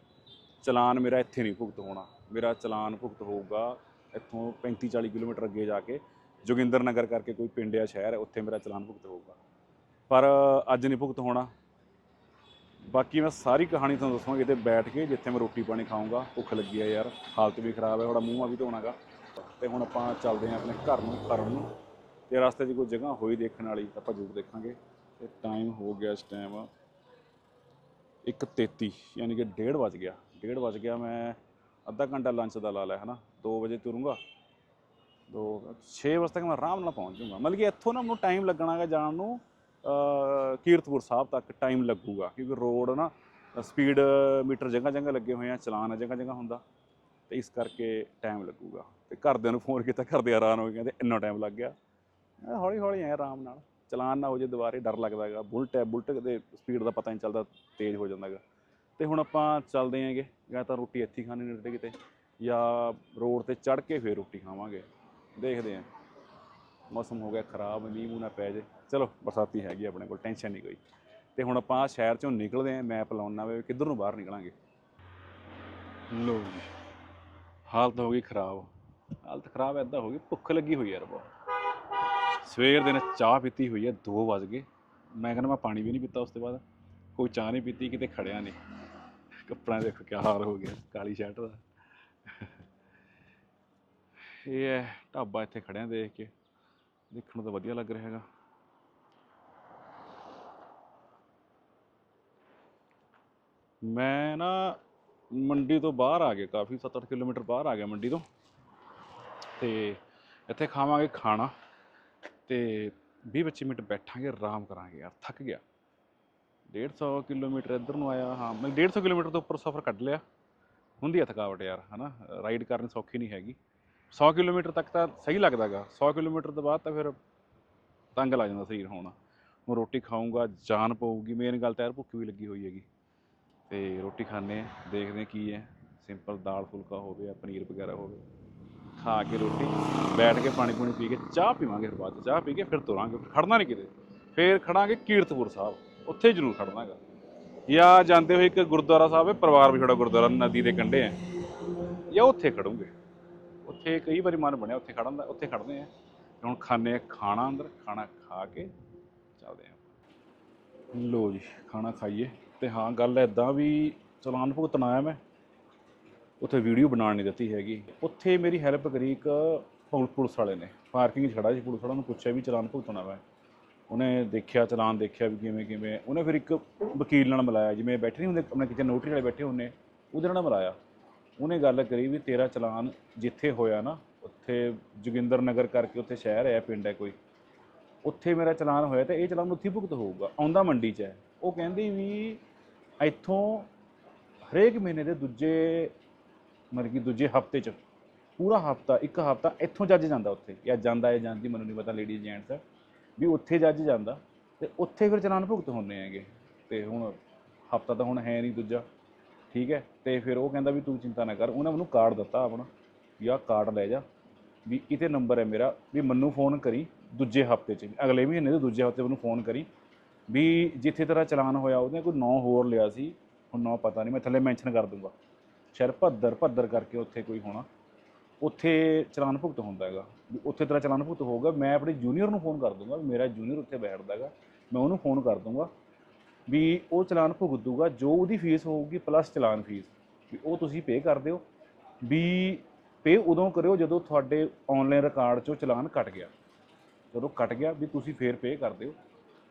ਚਲਾਨ ਮੇਰਾ ਇੱਥੇ ਨਹੀਂ ਭੁਗਤ ਹੋਣਾ। ਮੇਰਾ ਚਲਾਨ ਭੁਗਤ ਹੋਊਗਾ ਇੱਥੋਂ 35 40 ਕਿਲੋਮੀਟਰ ਅੱਗੇ ਜਾ ਕੇ ਜੋਗਿੰਦਰ ਨਗਰ ਕਰਕੇ ਕੋਈ ਪਿੰਡ ਜਾਂ ਸ਼ਹਿਰ ਹੈ ਉੱਥੇ ਮੇਰਾ ਚਲਾਨ ਭੁਗਤ ਹੋਊਗਾ। ਪਰ ਅੱਜ ਨਹੀਂ ਭੁਗਤ ਹੋਣਾ। ਬਾਕੀ ਮੈਂ ਸਾਰੀ ਕਹਾਣੀ ਤੁਹਾਨੂੰ ਦੱਸਾਂਗਾ, ਕਿਤੇ ਬੈਠ ਕੇ ਜਿੱਥੇ ਮੈਂ ਰੋਟੀ ਪਾਣੀ ਖਾਊਂਗਾ, ਭੁੱਖ ਲੱਗੀ ਹੈ ਯਾਰ, ਹਾਲਤ ਵੀ ਖਰਾਬ ਹੈ ਥੋੜਾ ਮੂੰਹਾਂ ਵੀ ਧੋਣਾਗਾ। ਤੇ ਹੁਣ ਆਪਾਂ ਚੱਲਦੇ ਹਾਂ ਆਪਣੇ ਘਰ ਨੂੰ ਕਰਨ ਨੂੰ। ਤੇ ਰਸਤੇ 'ਚ ਕੋਈ ਜਗ੍ਹਾ ਹੋਈ ਦੇਖਣ ਵਾਲੀ ਆਪਾਂ ਜ਼ਰੂਰ ਦੇਖਾਂਗੇ। ਤੇ ਟਾਈਮ ਹੋ ਗਿਆ ਇਸ ਟਾਈਮ 1:33 ਯਾਨੀ ਕਿ 1:30 ਵੱਜ ਗਿਆ। 1:30 ਵੱਜ ਗਿਆ, ਮੈਂ ਅੱਧਾ ਘੰਟਾ ਲੰਚ ਦਾ ਲਾ ਲਿਆ ਹੈ ਨਾ 2 ਵਜੇ ਤੁਰੂੰਗਾ। 2 6 ਵਜੇ ਤੱਕ ਮੈਂ ਆਰਾਮ ਨਾਲ ਪਹੁੰਚ ਜਾਊਂਗਾ। ਮਤਲਬ ਕਿ ਇੱਥੋਂ ਨਾ ਮੈਨੂੰ ਟਾਈਮ ਲੱਗਣਾਗਾ ਜਾਣ ਨੂੰ। ਕੀਰਤਪੁਰ ਸਾਹਿਬ ਤੱਕ ਟਾਈਮ ਲੱਗੂਗਾ ਕਿਉਂਕਿ ਰੋਡ ਨਾ ਸਪੀਡ ਮੀਟਰ ਜਗ੍ਹਾ ਜਗ੍ਹਾ ਲੱਗੇ ਹੋਏ ਆ, ਚਲਾਨ ਜਗ੍ਹਾ ਜਗ੍ਹਾ ਹੁੰਦਾ। ਤੇ ਇਸ ਕਰਕੇ ਟਾਈਮ ਲੱਗੂਗਾ। ਤੇ ਘਰਦਿਆਂ ਨੂੰ ਫੋਨ ਕੀਤਾ, ਘਰਦੇ ਹੈਰਾਨ ਹੋ ਗਏ, ਕਹਿੰਦੇ ਇੰਨਾ ਟਾਈਮ ਲੱਗ ਗਿਆ। ਹੌਲੀ ਹੌਲੀ ਆਇਆ ਆਰਾਮ ਨਾਲ। ਚਲਾਨ ਨਾ ਹੋ ਜੇ ਦੁਬਾਰੇ, ਡਰ ਲੱਗਦਾ ਹੈਗਾ। ਬੁਲਟ ਹੈ, ਬੁਲਟ ਦੇ ਸਪੀਡ ਦਾ ਪਤਾ ਨਹੀਂ ਚੱਲਦਾ, ਤੇਜ਼ ਹੋ ਜਾਂਦਾ ਹੈਗਾ। ਤੇ ਹੁਣ ਆਪਾਂ ਚੱਲਦੇ ਆਂਗੇ ਜਾਂ ਤਾਂ ਰੋਟੀ ਇੱਥੇ ਹੀ ਖਾਣੀ ਨੇੜੇ ਕਿਤੇ, ਜਾਂ ਰੋਡ ਤੇ ਚੜ੍ਹ ਕੇ ਫੇਰ ਰੋਟੀ ਖਾਵਾਂਗੇ। ਦੇਖਦੇ ਆਂ ਮੌਸਮ ਹੋ ਗਿਆ ਖਰਾਬ, ਮੀਂਹ ਮੂੰਹ ਨਾ ਪੈ ਜੇ ਚਲੋ, ਬਰਸਾਤੀ ਹੈਗੀ ਆਪਣੇ ਕੋਲ ਟੈਨਸ਼ਨ ਨਹੀਂ ਕੋਈ। ਤੇ ਹੁਣ ਆਪਾਂ ਸ਼ਹਿਰ ਚੋਂ ਨਿਕਲਦੇ ਆਂ ਮੈਪ ਲਾਉਣਾ ਵੇ ਕਿੱਧਰ ਨੂੰ ਬਾਹਰ ਨਿਕਲਾਂਗੇ? ਲੋ ਜੀ, ਹਾਲਤ ਹੋ ਗਈ ਖਰਾਬ। ਹਾਲਤ ਖਰਾਬ ਐਦਾਂ ਹੋ ਗਈ, ਭੁੱਖ ਲੱਗੀ ਹੋਈ ਯਾਰ ਬਹੁਤ ਸਵੇਰ ਦੇ ਨੇ ਚਾਹ ਪੀਤੀ ਹੋਈ ਹੈ 2 ਵਜ ਗਏ। ਮੈਂ ਕਹਿੰਦਾ ਮੈਂ ਪਾਣੀ ਵੀ ਨਹੀਂ ਪੀਤਾ ਉਸ ਤੋਂ ਬਾਅਦ। ਕੋਈ ਚਾਹ ਨਹੀਂ ਪੀਤੀ, ਕਿਤੇ ਖੜਿਆ ਨਹੀਂ। ਕੱਪੜਿਆਂ ਦੇਖੋ ਕੀ ਹਾਲ ਹੋ ਗਿਆ, ਕਾਲੀ ਸ਼ਰਟ ਦਾ। ਇਹ ਹੈ, ਢਾਬਾ ਇੱਥੇ ਖੜਿਆ ਦੇਖ ਕੇ। ਦੇਖਣ ਨੂੰ ਤਾਂ ਵਧੀਆ ਲੱਗ ਰਿਹਾ ਹੈਗਾ। ਮੈਂ ਨਾ ਮੰਡੀ ਤੋਂ ਬਾਹਰ ਆ ਗਿਆ, ਕਾਫੀ 7-8 ਕਿਲੋਮੀਟਰ ਬਾਹਰ ਆ ਗਿਆ ਮੰਡੀ ਤੋਂ। ਤੇ ਇੱਥੇ ਖਾਵਾਂਗੇ ਖਾਣਾ ਤੇ 20-25 ਮਿੰਟ ਬੈਠਾਂਗੇ, ਆਰਾਮ ਕਰਾਂਗੇ ਯਾਰ, ਥੱਕ ਗਿਆ। 150 ਕਿਲੋਮੀਟਰ ਇੱਧਰ ਨੂੰ ਆਇਆ, ਹਾਂ, ਮੈਂ 150 ਕਿਲੋਮੀਟਰ ਤੋਂ ਉੱਪਰ ਸਫ਼ਰ ਕੱਢ ਲਿਆ। ਹੁੰਦੀ ਹੈ ਥਕਾਵਟ ਯਾਰ, ਹਨਾ? ਰਾਈਡ ਕਰਨੀ ਸੌਖੀ ਨਹੀਂ ਹੈਗੀ। 100 ਕਿਲੋਮੀਟਰ ਤੱਕ ਤਾਂ ਸਹੀ ਲੱਗਦਾਗਾ 100 ਕਿਲੋਮੀਟਰ ਤੋਂ ਬਾਅਦ ਤਾਂ ਫਿਰ ਤੰਗ ਲੱਗ ਜਾਂਦਾ ਸਰੀਰ ਹੋਣਾ। ਹੁਣ ਰੋਟੀ ਖਾਊਂਗਾ, ਜਾਨ ਪਊਗੀ, ਮੇਨ ਗੱਲ ਤਾਂ ਯਾਰ ਭੁੱਖ ਵੀ ਲੱਗੀ ਹੋਈ ਹੈਗੀ। ਅਤੇ ਰੋਟੀ ਖਾਂਦੇ ਆ ਦੇਖਦੇ ਹਾਂ ਕੀ ਹੈ। ਸਿੰਪਲ ਦਾਲ ਫੁਲਕਾ ਹੋਵੇ ਜਾਂ ਪਨੀਰ ਵਗੈਰਾ ਹੋਵੇ। ਖਾ ਕੇ ਰੋਟੀ, ਬੈਠ ਕੇ ਪਾਣੀ ਪੂਣੀ ਪੀ ਕੇ ਚਾਹ ਪੀਵਾਂਗੇ ਫਿਰ ਬਾਅਦ 'ਚ। ਚਾਹ ਪੀ ਕੇ ਫਿਰ ਤੁਰਾਂਗੇ, ਖੜਨਾ ਨਹੀਂ ਕਿਤੇ। ਫਿਰ ਖੜਾਂਗੇ ਕੀਰਤਪੁਰ ਸਾਹਿਬ, ਉੱਥੇ ਜ਼ਰੂਰ ਖੜਨਾਗਾ। ਜਾਂ ਜਾਂਦੇ ਹੋਏ ਇੱਕ ਗੁਰਦੁਆਰਾ ਸਾਹਿਬ ਹੈ, ਪਰਿਵਾਰ ਵਿਛੜਾ ਗੁਰਦੁਆਰਾ ਨਦੀ ਦੇ ਕੰਢੇ ਹੈ। ਜਾਂ ਉੱਥੇ ਖੜੂਗੇ। ਉੱਥੇ ਕਈ ਵਾਰੀ ਮਨ ਬਣਿਆ ਉੱਥੇ ਖੜਨ ਦਾ, ਉੱਥੇ ਖੜਦੇ ਆ ਤੇ ਹੁਣ ਖਾਣੇ ਆ ਖਾਣਾ ਅੰਦਰ, ਖਾਣਾ ਖਾ ਕੇ ਚੱਲਦੇ ਆ ਲੋ ਜੀ, ਖਾਣਾ ਖਾਈਏ। ਤੇ ਹਾਂ, ਗੱਲ ਐਦਾਂ ਵੀ ਚਲਾਨ ਭੁਗਤਣਾ ਆਇਆ ਮੈਂ। ਉੱਥੇ ਵੀਡੀਓ ਬਣਾਉਣ ਨਹੀਂ ਦਿੱਤੀ ਹੈਗੀ। ਉੱਥੇ ਮੇਰੀ ਹੈਲਪ ਕਰੀ ਇੱਕ ਪੁਲ- ਪੁਲਿਸ ਵਾਲੇ ਨੇ। ਪਾਰਕਿੰਗ 'ਚ ਖੜਾ ਸੀ ਪੁਲਿਸ ਵਾਲਾ ਨੂੰ ਪੁੱਛਿਆ ਵੀ ਚਲਾਨ ਭੁਗਤਣਾ ਵਾ। ਉਹਨੇ ਦੇਖਿਆ, ਚਲਾਨ ਦੇਖਿਆ ਵੀ ਕਿਵੇਂ ਕਿਵੇਂ। ਉਹਨੇ ਫਿਰ ਇੱਕ ਵਕੀਲ ਨਾਲ ਮਿਲਾਇਆ, ਜਿਵੇਂ ਬੈਠੇ ਨਹੀਂ ਹੁੰਦੇ, ਆਪਣੇ ਕਿਤੇ ਨੋਟਰੀ ਵਾਲੇ ਬੈਠੇ ਹੁੰਦੇ, ਉਹਦੇ ਨਾਲ ਮਿਲਾਇਆ। ਉਹਨੇ ਗੱਲ ਕਰੀ ਵੀ ਤੇਰਾ ਚਲਾਨ ਜਿੱਥੇ ਹੋਇਆ ਨਾ, ਉੱਥੇ ਜੋਗਿੰਦਰ ਨਗਰ ਕਰਕੇ ਉੱਥੇ ਸ਼ਹਿਰ ਹੈ, ਪਿੰਡ ਹੈ ਕੋਈ। ਉੱਥੇ ਮੇਰਾ ਚਲਾਨ ਹੋਇਆ ਤਾਂ ਇਹ ਚਲਾਨ ਉੱਥੇ ਭੁਗਤ ਹੋਊਗਾ, ਆਉਂਦਾ ਮੰਡੀ 'ਚ ਹੈ। ਉਹ ਕਹਿੰਦੀ ਵੀ ਇੱਥੋਂ ਹਰੇਕ ਮਹੀਨੇ ਦੇ ਦੂਜੇ, ਮਤਲਬ ਕਿ ਦੂਜੇ ਹਫ਼ਤੇ 'ਚ, ਪੂਰਾ ਹਫਤਾ, ਇੱਕ ਹਫਤਾ ਇੱਥੋਂ ਜੱਜ ਜਾਂਦਾ ਉੱਥੇ, ਜਾਂ ਜਾਂਦਾ ਹੈ ਜਾਂਦੀ, ਮੈਨੂੰ ਨਹੀਂ ਪਤਾ ਲੇਡੀਜ਼ ਜੈਂਟਸ ਵੀ ਉੱਥੇ ਜੱਜ ਜਾਂਦਾ, ਤੇ ਉੱਥੇ ਫਿਰ ਚਲਾਨ ਭੁਗਤ ਹੁੰਦੇ ਹੈਗੇ। ਤੇ ਹੁਣ ਹਫਤਾ ਤਾਂ ਹੁਣ ਹੈ ਨਹੀਂ ਦੂਜਾ, ਠੀਕ ਹੈ? ਤੇ ਫਿਰ ਉਹ ਕਹਿੰਦਾ ਵੀ ਤੂੰ ਚਿੰਤਾ ਨਾ ਕਰ, ਉਹਨੇ ਮੈਨੂੰ ਕਾਰਡ ਦਿੱਤਾ ਆਪਣਾ, ਵੀ ਆਹ ਕਾਰਡ ਲੈ ਜਾ, ਵੀ ਇਹਤੇ ਨੰਬਰ ਹੈ ਮੇਰਾ, ਵੀ ਮੈਨੂੰ ਫੋਨ ਕਰੀ ਦੂਜੇ ਹਫ਼ਤੇ 'ਚ, ਅਗਲੇ ਮਹੀਨੇ ਦੇ ਦੂਜੇ ਹਫ਼ਤੇ ਮੈਨੂੰ ਫੋਨ ਕਰੀ ਵੀ ਜਿੱਥੇ ਤੇਰਾ ਚਲਾਨ ਹੋਇਆ, ਉਹਨੇ ਕੋਈ ਨੌ ਹੋਰ ਲਿਆ ਸੀ। ਹੁਣ ਨਾਂ ਪਤਾ ਨਹੀਂ, ਮੈਂ ਥੱਲੇ ਮੈਂਸ਼ਨ ਕਰ ਦੂੰਗਾ। ਸ਼ਾਇਦ ਭੱਦਰ ਭੱਦਰ ਕਰਕੇ ਉੱਥੇ ਕੋਈ ਹੋਣਾ। ਉੱਥੇ ਚਲਾਨ ਭੁਗਤ ਹੁੰਦਾ ਹੈਗਾ। ਵੀ ਉੱਥੇ ਤੇਰਾ ਚਲਾਨ ਭੁਗਤ ਹੋਊਗਾ, ਮੈਂ ਆਪਣੇ ਜੂਨੀਅਰ ਨੂੰ ਫੋਨ ਕਰ ਦੂੰਗਾ ਵੀ ਮੇਰਾ ਜੂਨੀਅਰ ਉੱਥੇ ਬੈਠਦਾ ਹੈਗਾ। ਮੈਂ ਉਹਨੂੰ ਫੋਨ ਕਰ ਦੂੰਗਾ ਵੀ ਉਹ ਚਲਾਨ ਭੁਗਤ ਦੂਗਾ, ਜੋ ਉਹਦੀ ਫੀਸ ਹੋਊਗੀ ਪਲੱਸ ਚਲਾਨ ਫੀਸ। ਵੀ ਉਹ ਤੁਸੀਂ ਪੇ ਕਰ ਦਿਓ। ਵੀ ਪੇ ਉਦੋਂ ਕਰਿਓ ਜਦੋਂ ਤੁਹਾਡੇ ਆਨਲਾਈਨ ਰਿਕਾਰਡ 'ਚੋਂ ਚਲਾਨ ਕੱਟ ਗਿਆ। ਜਦੋਂ ਕੱਟ ਗਿਆ ਵੀ ਤੁਸੀਂ ਫੇਰ ਪੇ ਕਰ ਦਿਓ।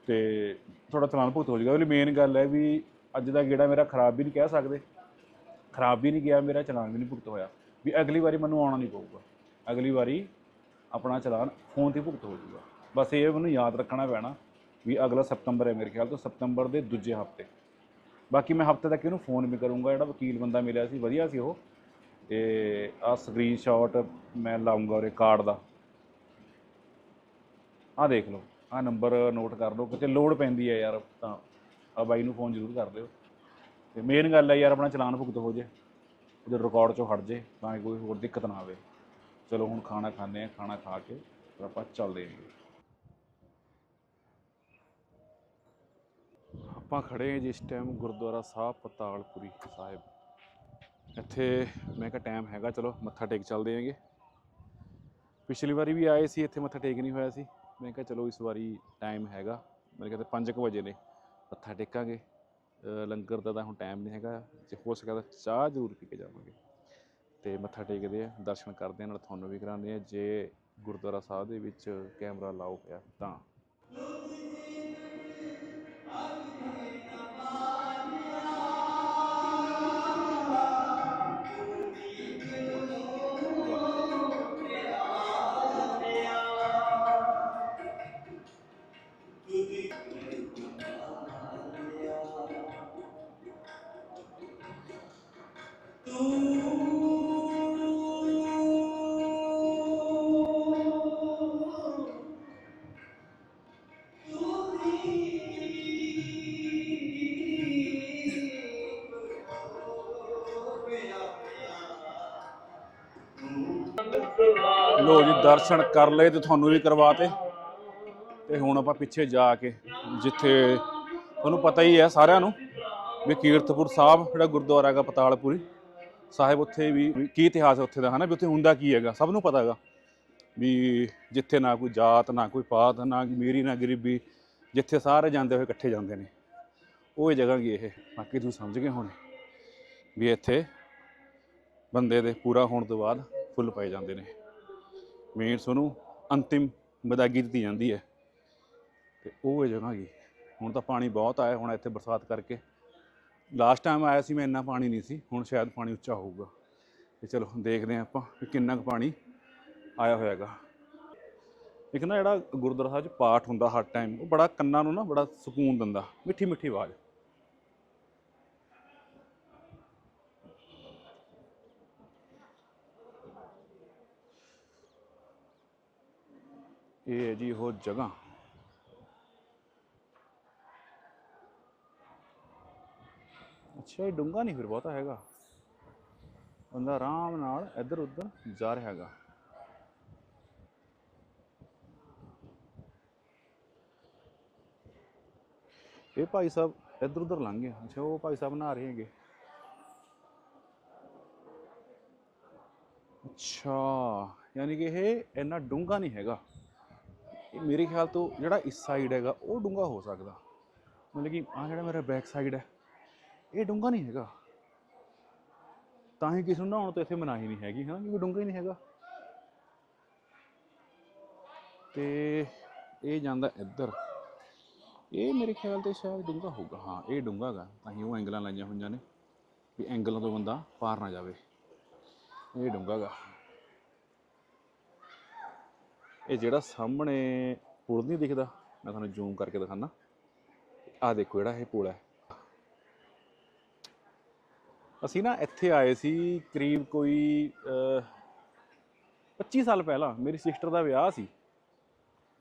ਤੇ ਤੁਹਾਡਾ ਚਲਾਨ ਭੁਗਤ ਹੋ ਜਾਏਗਾ ਉਹਦੀ ਮੇਨ ਗੱਲ ਹੈ ਵੀ ਅੱਜ ਦਾ ਗੇੜਾ ਮੇਰਾ ਖਰਾਬ ਵੀ ਨਹੀਂ ਕਹਿ ਸਕਦੇ। ਖਰਾਬ ਵੀ ਨਹੀਂ ਗਿਆ, ਮੇਰਾ ਚਲਾਨ ਵੀ ਨਹੀਂ ਭੁਗਤ ਹੋਇਆ। ਵੀ ਅਗਲੀ ਵਾਰੀ ਮੈਨੂੰ ਆਉਣਾ ਨਹੀਂ ਪਊਗਾ। ਅਗਲੀ ਵਾਰੀ ਆਪਣਾ ਚਲਾਨ ਫੋਨ ਤੇ ਭੁਗਤ ਹੋ ਜਾਊਗਾ। ਬਸ ਇਹ ਮੈਨੂੰ ਯਾਦ ਰੱਖਣਾ ਪੈਣਾ ਵੀ ਅਗਲਾ ਸਤੰਬਰ ਹੈ ਮੇਰੇ ਖਿਆਲ ਤੋਂ, ਸਤੰਬਰ ਦੇ ਦੂਜੇ ਹਫ਼ਤੇ। ਬਾਕੀ ਮੈਂ ਹਫ਼ਤੇ ਤੱਕ ਇਹਨੂੰ ਫੋਨ ਵੀ ਕਰੂੰਗਾ। ਜਿਹੜਾ ਵਕੀਲ ਬੰਦਾ ਮਿਲਿਆ ਸੀ, ਵਧੀਆ ਸੀ ਉਹ। ਤੇ ਆਹ ਸਕਰੀਨਸ਼ਾਟ ਮੈਂ ਲਾਉਂਗਾ ਉਹਦੇ ਕਾਰਡ ਦਾ। ਆਹ ਦੇਖ ਲਓ। ਆਹ ਨੰਬਰ ਨੋਟ ਕਰ ਲਓ ਕਿਤੇ ਲੋੜ ਪੈਂਦੀ ਹੈ ਯਾਰ, ਤਾਂ ਆ ਬਾਈ ਨੂੰ ਫੋਨ ਜ਼ਰੂਰ ਕਰ ਦਿਓ। ਤੇ ਮੇਨ ਗੱਲ ਹੈ ਯਾਰ, ਆਪਣਾ ਚਲਾਨ ਭੁਗਤ ਹੋ ਜੇ, ਉਹਦੇ ਰਿਕਾਰਡ ਚੋਂ ਹਟ ਜੇ, ਤਾਂ ਕਿ ਕੋਈ ਹੋਰ ਦਿੱਕਤ ਨਾ ਆਵੇ। ਚਲੋ, ਹੁਣ ਖਾਣਾ ਖਾਣੇ ਆ, ਖਾਣਾ ਖਾ ਕੇ ਫਿਰ ਆਪਾਂ ਚੱਲਦੇ ਹਾਂ। ਆਪਾਂ ਖੜੇ ਹਾਂ ਜੀ ਇਸ ਟਾਈਮ ਗੁਰਦੁਆਰਾ ਸਾਹਿਬ, ਪਤਾਲਪੁਰੀ ਸਾਹਿਬ। ਇੱਥੇ ਮੈਂ ਕਿਹਾ ਟਾਈਮ ਹੈਗਾ, ਚਲੋ ਮੱਥਾ ਟੇਕ ਚੱਲਦੇ ਆਂਗੇ ਪਿਛਲੀ ਵਾਰੀ ਵੀ ਆਏ ਸੀ, ਇੱਥੇ ਮੱਥਾ ਟੇਕ ਨਹੀਂ ਹੋਇਆ ਸੀ। ਮੈਂ ਕਿਹਾ ਚਲੋ ਇਸ ਵਾਰੀ ਟਾਈਮ ਹੈਗਾ। ਮੇਰੇ ਕਹਿੰਦੇ 5 ਵਜੇ ਨੇ, ਮੱਥਾ ਟੇਕਾਂਗੇ। ਲੰਗਰ ਦਾ ਤਾਂ ਹੁਣ ਟਾਈਮ ਨਹੀਂ ਹੈਗਾ। ਜੇ ਹੋ ਸਕਦਾ ਤਾਂ ਚਾਹ ਜ਼ਰੂਰ ਪੀ ਕੇ ਜਾਵਾਂਗੇ। ਤੇ ਮੱਥਾ ਟੇਕਦੇ ਆ, ਦਰਸ਼ਨ ਕਰਦੇ ਆ, ਨਾਲ ਤੁਹਾਨੂੰ ਵੀ ਕਰਾਉਂਦੇ ਆ। ਜੇ ਗੁਰਦੁਆਰਾ ਸਾਹਿਬ ਦੇ ਵਿੱਚ ਕੈਮਰਾ ਲਾਓ ਪਿਆ ਤਾਂ। ਲੋ ਜੀ, ਦਰਸ਼ਨ ਕਰ ਲਏ ਤੇ ਤੁਹਾਨੂੰ ਵੀ ਕਰਵਾਤੇ ਤੇ। ਹੁਣ ਆਪਾਂ ਪਿੱਛੇ ਜਾ ਕੇ ਜਿੱਥੇ ਤੁਹਾਨੂੰ ਪਤਾ ਹੀ ਹੈ ਸਾਰਿਆਂ ਨੂੰ ਵੀ ਕੀਰਤਪੁਰ ਸਾਹਿਬ, ਜਿਹੜਾ ਗੁਰਦੁਆਰਾ ਹੈਗਾ ਪਤਾਲਪੁਰੀ, ਸਾਹਿਬ ਉੱਥੇ ਵੀ ਕੀ ਇਤਿਹਾਸ ਹੈ ਉੱਥੇ ਦਾ, ਹਨਾ? ਵੀ ਉੱਥੇ ਹੁੰਦਾ ਕੀ ਹੈਗਾ? ਸਭ ਨੂੰ ਪਤਾ ਹੈਗਾ ਵੀ ਜਿੱਥੇ ਨਾ ਕੋਈ ਜਾਤ, ਨਾ ਕੋਈ ਪਾਤ, ਨਾ ਮੇਰੀ, ਨਾ ਗਰੀਬੀ, ਜਿੱਥੇ ਸਾਰੇ ਜਾਂਦੇ ਹੋਏ ਇਕੱਠੇ ਜਾਂਦੇ ਨੇ। ਉਹ ਇਹ ਜਗ੍ਹਾ ਗਈ ਇਹ? ਬਾਕੀ ਤੁਸੀਂ ਸਮਝ ਗਏ ਹੋਣੇ ਵੀ ਇੱਥੇ ਬੰਦੇ ਦੇ ਪੂਰਾ ਹੋਣ ਤੋਂ ਬਾਅਦ ਫੁੱਲ ਪਏ ਜਾਂਦੇ ਨੇ। ਮੇਨਸ ਉਹਨੂੰ ਅੰਤਿਮ ਵਿਦਾਇਗੀ ਦਿੱਤੀ ਜਾਂਦੀ ਹੈ। ਤੇ ਉਹ ਇਹ ਜਗ੍ਹਾ ਗਈ ਹੁਣ ਤਾਂ ਪਾਣੀ ਬਹੁਤ ਆਇਆ, ਹੁਣ ਇੱਥੇ ਬਰਸਾਤ ਕਰਕੇ। ਲਾਸਟ ਟਾਈਮ ਆਇਆ ਸੀ ਮੈਂ, ਇੰਨਾ ਪਾਣੀ ਨਹੀਂ ਸੀ। ਹੁਣ ਸ਼ਾਇਦ ਪਾਣੀ ਉੱਚਾ ਹੋਊਗਾ। ਤੇ ਚਲੋ, ਦੇਖਦੇ ਹਾਂ ਆਪਾਂ ਕਿ ਕਿੰਨਾ ਕੁ ਪਾਣੀ ਆਇਆ ਹੋਇਆਗਾ। ਇੱਕ ਨਾ ਜਿਹੜਾ ਗੁਰਦੁਆਰਾ ਸਾਹਿਬ 'ਚ ਪਾਠ ਹੁੰਦਾ ਹਰ ਟਾਈਮ ਉਹ ਬੜਾ ਕੰਨਾਂ ਨੂੰ ਨਾ ਬੜਾ ਸਕੂਨ ਦਿੰਦਾ। ਮਿੱਠੀ ਮਿੱਠੀ ਆਵਾਜ਼। ਇਹ ਹੈ ਜੀ ਉਹ ਜਗ੍ਹਾ। ਅੱਛਾ, ਇਹ ਡੂੰਘਾ ਨਹੀਂ ਫਿਰ ਬਹੁਤਾ ਹੈਗਾ। ਬੰਦਾ ਆਰਾਮ ਨਾਲ ਇੱਧਰ ਉੱਧਰ ਜਾ ਰਿਹਾ ਹੈਗਾ। ਇਹ ਭਾਈ ਸਾਹਿਬ ਇੱਧਰ ਉੱਧਰ ਲੰਘ ਗਏ। ਅੱਛਾ, ਉਹ ਭਾਈ ਸਾਹਿਬ ਨਹਾ ਰਹੇ ਹੈਗੇ। ਅੱਛਾ, ਯਾਨੀ ਕਿ ਇਹ ਇੰਨਾ ਡੂੰਘਾ ਨਹੀਂ ਹੈਗਾ। ਇਹ ਮੇਰੇ ਖਿਆਲ ਤੋਂ ਜਿਹੜਾ ਇਸ ਸਾਈਡ ਹੈਗਾ, ਉਹ ਡੂੰਘਾ ਹੋ ਸਕਦਾ। ਮਤਲਬ ਕਿ ਆ ਜਿਹੜਾ ਮੇਰਾ ਬੈਕ ਸਾਈਡ ਹੈ, ਇਹ ਡੂੰਘਾ ਨਹੀਂ ਹੈਗਾ। ਤਾਂ ਹੀ ਕਿਸੇ ਨੂੰ ਨਹਾਉਣ ਤੋਂ ਇੱਥੇ ਮਨਾਹੀ ਨਹੀਂ ਹੈਗੀ, ਹਨਾ? ਕਿਉਂਕਿ ਡੂੰਘਾ ਹੀ ਨਹੀਂ ਹੈਗਾ। ਤੇ ਇਹ ਜਾਂਦਾ ਇੱਧਰ। ਇਹ ਮੇਰੇ ਖਿਆਲ ਤੇ ਸ਼ਾਇਦ ਡੂੰਘਾ ਹੋਊਗਾ। ਹਾਂ, ਇਹ ਡੂੰਘਾ ਗਾ ਤਾਂ ਹੀ ਉਹ ਐਂਗਲਾਂ ਲਾਈਆਂ ਹੋਈਆਂ ਨੇ, ਵੀ ਐਂਗਲਾਂ ਤੋਂ ਬੰਦਾ ਪਾਰ ਨਾ ਜਾਵੇ। ਇਹ ਡੂੰਘਾ ਗਾ ਇਹ ਜਿਹੜਾ ਸਾਹਮਣੇ ਪੁਲ ਨਹੀਂ ਦਿਖਦਾ ਮੈਂ ਤੁਹਾਨੂੰ ਜ਼ੂਮ ਕਰਕੇ ਦਿਖਾਣਾ ਆਹ ਦੇਖੋ ਜਿਹੜਾ ਇਹ ਪੁਲ ਹੈ। ਅਸੀਂ ਨਾ ਇੱਥੇ ਆਏ ਸੀ ਕਰੀਬ ਕੋਈ ਅਹ, 25 ਸਾਲ ਪਹਿਲਾਂ ਮੇਰੀ ਸਿਸਟਰ ਦਾ ਵਿਆਹ ਸੀ।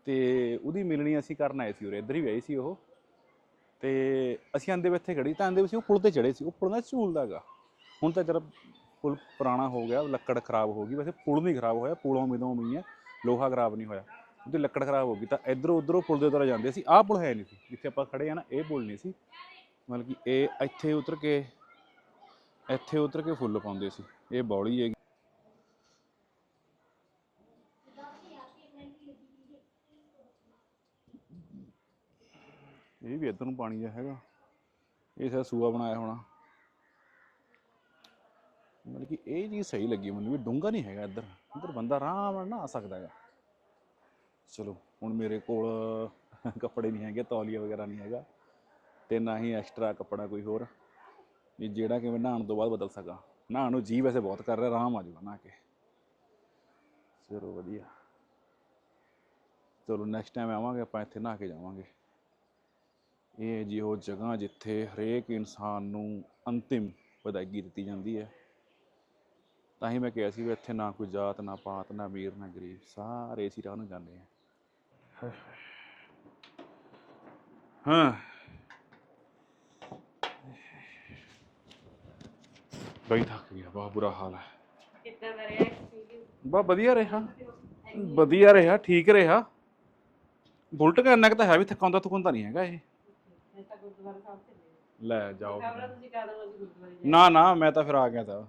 ਤੇ ਉਹਦੀ ਮਿਲਣੀ ਅਸੀਂ ਕਰਨ ਆਏ ਸੀ ਉਰੇ ਇੱਧਰ ਹੀ ਵਿਆਹੀ ਸੀ ਉਹ। ਤੇ ਅਸੀਂ ਆਂਦੇ ਵੇ ਇੱਥੇ ਖੜੀ ਤਾਂ ਆਂਦੇ ਵੀ ਸੀ ਉਹ ਪੁਲ ਤੇ ਚੜੇ ਸੀ ਉਹ ਪੁਲ ਨਾ ਝੂਲਦਾ ਹੈਗਾ। ਹੁਣ ਤਾਂ ਜਰਾ ਪੁਲ ਪੁਰਾਣਾ ਹੋ ਗਿਆ ਲੱਕੜ ਖਰਾਬ ਹੋ ਗਈ ਵੈਸੇ ਪੁਲ ਨਹੀਂ ਖਰਾਬ ਹੋਇਆ ਪੁਲੋਂ ਮਿਦੋਂ ਵੀ ਹੈ। ਲੋਹਾ ਖਰਾਬ ਨਹੀਂ ਹੋਇਆ, ਉਹਦੀ ਲੱਕੜ ਖਰਾਬ ਹੋ ਗਈ, ਤਾਂ ਇਧਰੋਂ ਉਧਰੋਂ ਪੁਲ ਦੇ ਉੱਤੇ ਜਾਂਦੇ ਸੀ, ਆਹ ਪੁਲ ਹੈ ਨਹੀਂ ਸੀ, ਜਿੱਥੇ ਆਪਾਂ ਖੜੇ ਆ ਨਾ, ਇਹ ਪੁਲ ਨਹੀਂ ਸੀ, ਮਤਲਬ ਕਿ ਇਹ ਇੱਥੇ ਉਤਰ ਕੇ, ਇੱਥੇ ਉਤਰ ਕੇ ਫੁੱਲ ਪਾਉਂਦੇ ਸੀ, ਇਹ ਬੌਲੀ ਹੈਗੀ। ਇਹ ਵੀ ਇੱਧਰ ਨੂੰ ਪਾਣੀ ਜਿਹਾ ਹੈਗਾ, ਇਹ ਸ਼ਾਇਦ ਸੂਆ ਬਣਾਇਆ ਹੋਣਾ। ਮਤਲਬ ਕਿ ਇਹ ਚੀਜ਼ ਸਹੀ ਲੱਗੀ ਮੈਨੂੰ ਵੀ ਡੂੰਘਾ ਨਹੀਂ ਹੈਗਾ ਇੱਧਰ। ਇੱਧਰ ਬੰਦਾ ਆਰਾਮ ਨਾਲ ਨਹਾ ਸਕਦਾ ਹੈਗਾ। ਚਲੋ, ਹੁਣ ਮੇਰੇ ਕੋਲ ਕੱਪੜੇ ਨਹੀਂ ਹੈਗੇ, ਤੌਲੀਆ ਵਗੈਰਾ ਨਹੀਂ ਹੈਗਾ ਤੇ ਨਾ ਹੀ ਐਕਸਟਰਾ ਕੱਪੜਾ ਕੋਈ ਹੋਰ। ਵੀ ਜਿਹੜਾ ਕਿ ਮੈਂ ਨਹਾਉਣ ਤੋਂ ਬਾਅਦ ਬਦਲ ਸਕਾਂ। ਨਹਾਉਣ ਨੂੰ ਜੀ ਵੈਸੇ ਬਹੁਤ ਕਰ ਰਿਹਾ, ਆਰਾਮ ਆ ਜੂਗਾ ਨਹਾ ਕੇ। ਚਲੋ ਵਧੀਆ। ਚਲੋ ਨੈਕਸਟ ਟਾਈਮ ਆਵਾਂਗੇ, ਆਪਾਂ ਇੱਥੇ ਨਹਾ ਕੇ ਜਾਵਾਂਗੇ। ਇਹ ਜੀ ਉਹ ਜਗ੍ਹਾ ਜਿੱਥੇ ਹਰੇਕ ਇਨਸਾਨ ਨੂੰ ਅੰਤਿਮ ਵਿਦਾਇਗੀ ਦਿੱਤੀ ਜਾਂਦੀ ਹੈ। ਤਾਂ ਹੀ ਮੈਂ ਕਿਹਾ ਸੀ ਵੀ ਇੱਥੇ ਨਾ ਕੋਈ ਜਾਤ ਨਾ ਪਾਤ ਨਾ ਅਮੀਰ ਨਾ ਗਰੀਬ ਸਾਰੇ ਇਸੇ ਰਾਹ ਨੂੰ ਜਾਂਦੇ ਆ। ਹਾਂ। ਬਈ ਥੱਕ ਗਿਆ ਬਹੁਤ ਬੁਰਾ ਹਾਲ ਹੈ ਕਿੱਦਾਂ ਦਾ ਰਿਹਾ ਐਕਸਪੀਰੀਅੰਸ ਬਾ ਵਧੀਆ ਰਿਹਾ। ਵਧੀਆ ਰਿਹਾ ਠੀਕ ਰਿਹਾ। ਬੁਲਟ ਕਰਨਾ ਤਾਂ ਹੈ ਵੀ ਥਕਾਉਂਦਾ ਥਕਾਉਂਦਾ ਨਹੀਂ ਹੈਗਾ ਇਹ। ਲੈ ਜਾਓ। ਨਾ ਨਾ ਮੈਂ ਤਾਂ ਫਿਰ ਆ ਗਿਆ ਤਾਂ।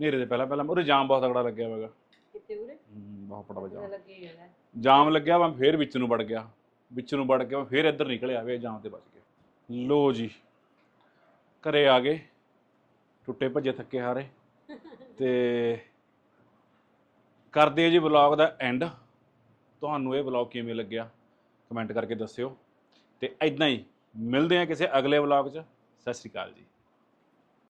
ਨੇਰੇ ਦੇ ਪਹਿਲਾਂ ਪਹਿਲਾਂ ਉਰੇ ਜਾਮ ਬਹੁਤ ਤਗੜਾ ਲੱਗਿਆ ਹੋਵੇਗਾ। ਕਿੱਥੇ ਉਰੇ? ਬਹੁਤ ਬੜਾ ਜਾਮ। ਲੱਗੇ ਹੀ ਹੋਣਾ ਜਾਮ ਲੱਗਿਆ ਮੈਂ ਫੇਰ ਵਿੱਚ ਨੂੰ ਵੜ ਗਿਆ। ਵਿੱਚ ਨੂੰ ਵੜ ਕੇ ਮੈਂ ਫੇਰ ਇੱਧਰ ਨਿਕਲਿਆ ਵੇ ਜਾਮ ਤੇ ਬਚ ਗਿਆ। ਲੋ ਜੀ ਘਰੇ ਆ ਗਏ। ਟੁੱਟੇ ਭੱਜੇ ਥੱਕੇ ਹਾਰੇ। ਤੇ ਕਰਦੇ ਆ ਜੀ ਵਲੌਗ ਦਾ ਐਂਡ ਤੁਹਾਨੂੰ ਇਹ ਵਲੌਗ ਕਿਵੇਂ ਲੱਗਿਆ ਕਮੈਂਟ ਕਰਕੇ ਦੱਸਿਓ। ਤੇ ਐਦਾਂ ਹੀ ਮਿਲਦੇ ਆ ਕਿਸੇ ਅਗਲੇ ਵਲੌਗ 'ਚ। ਸਤਿ ਸ਼੍ਰੀ ਅਕਾਲ ਜੀ।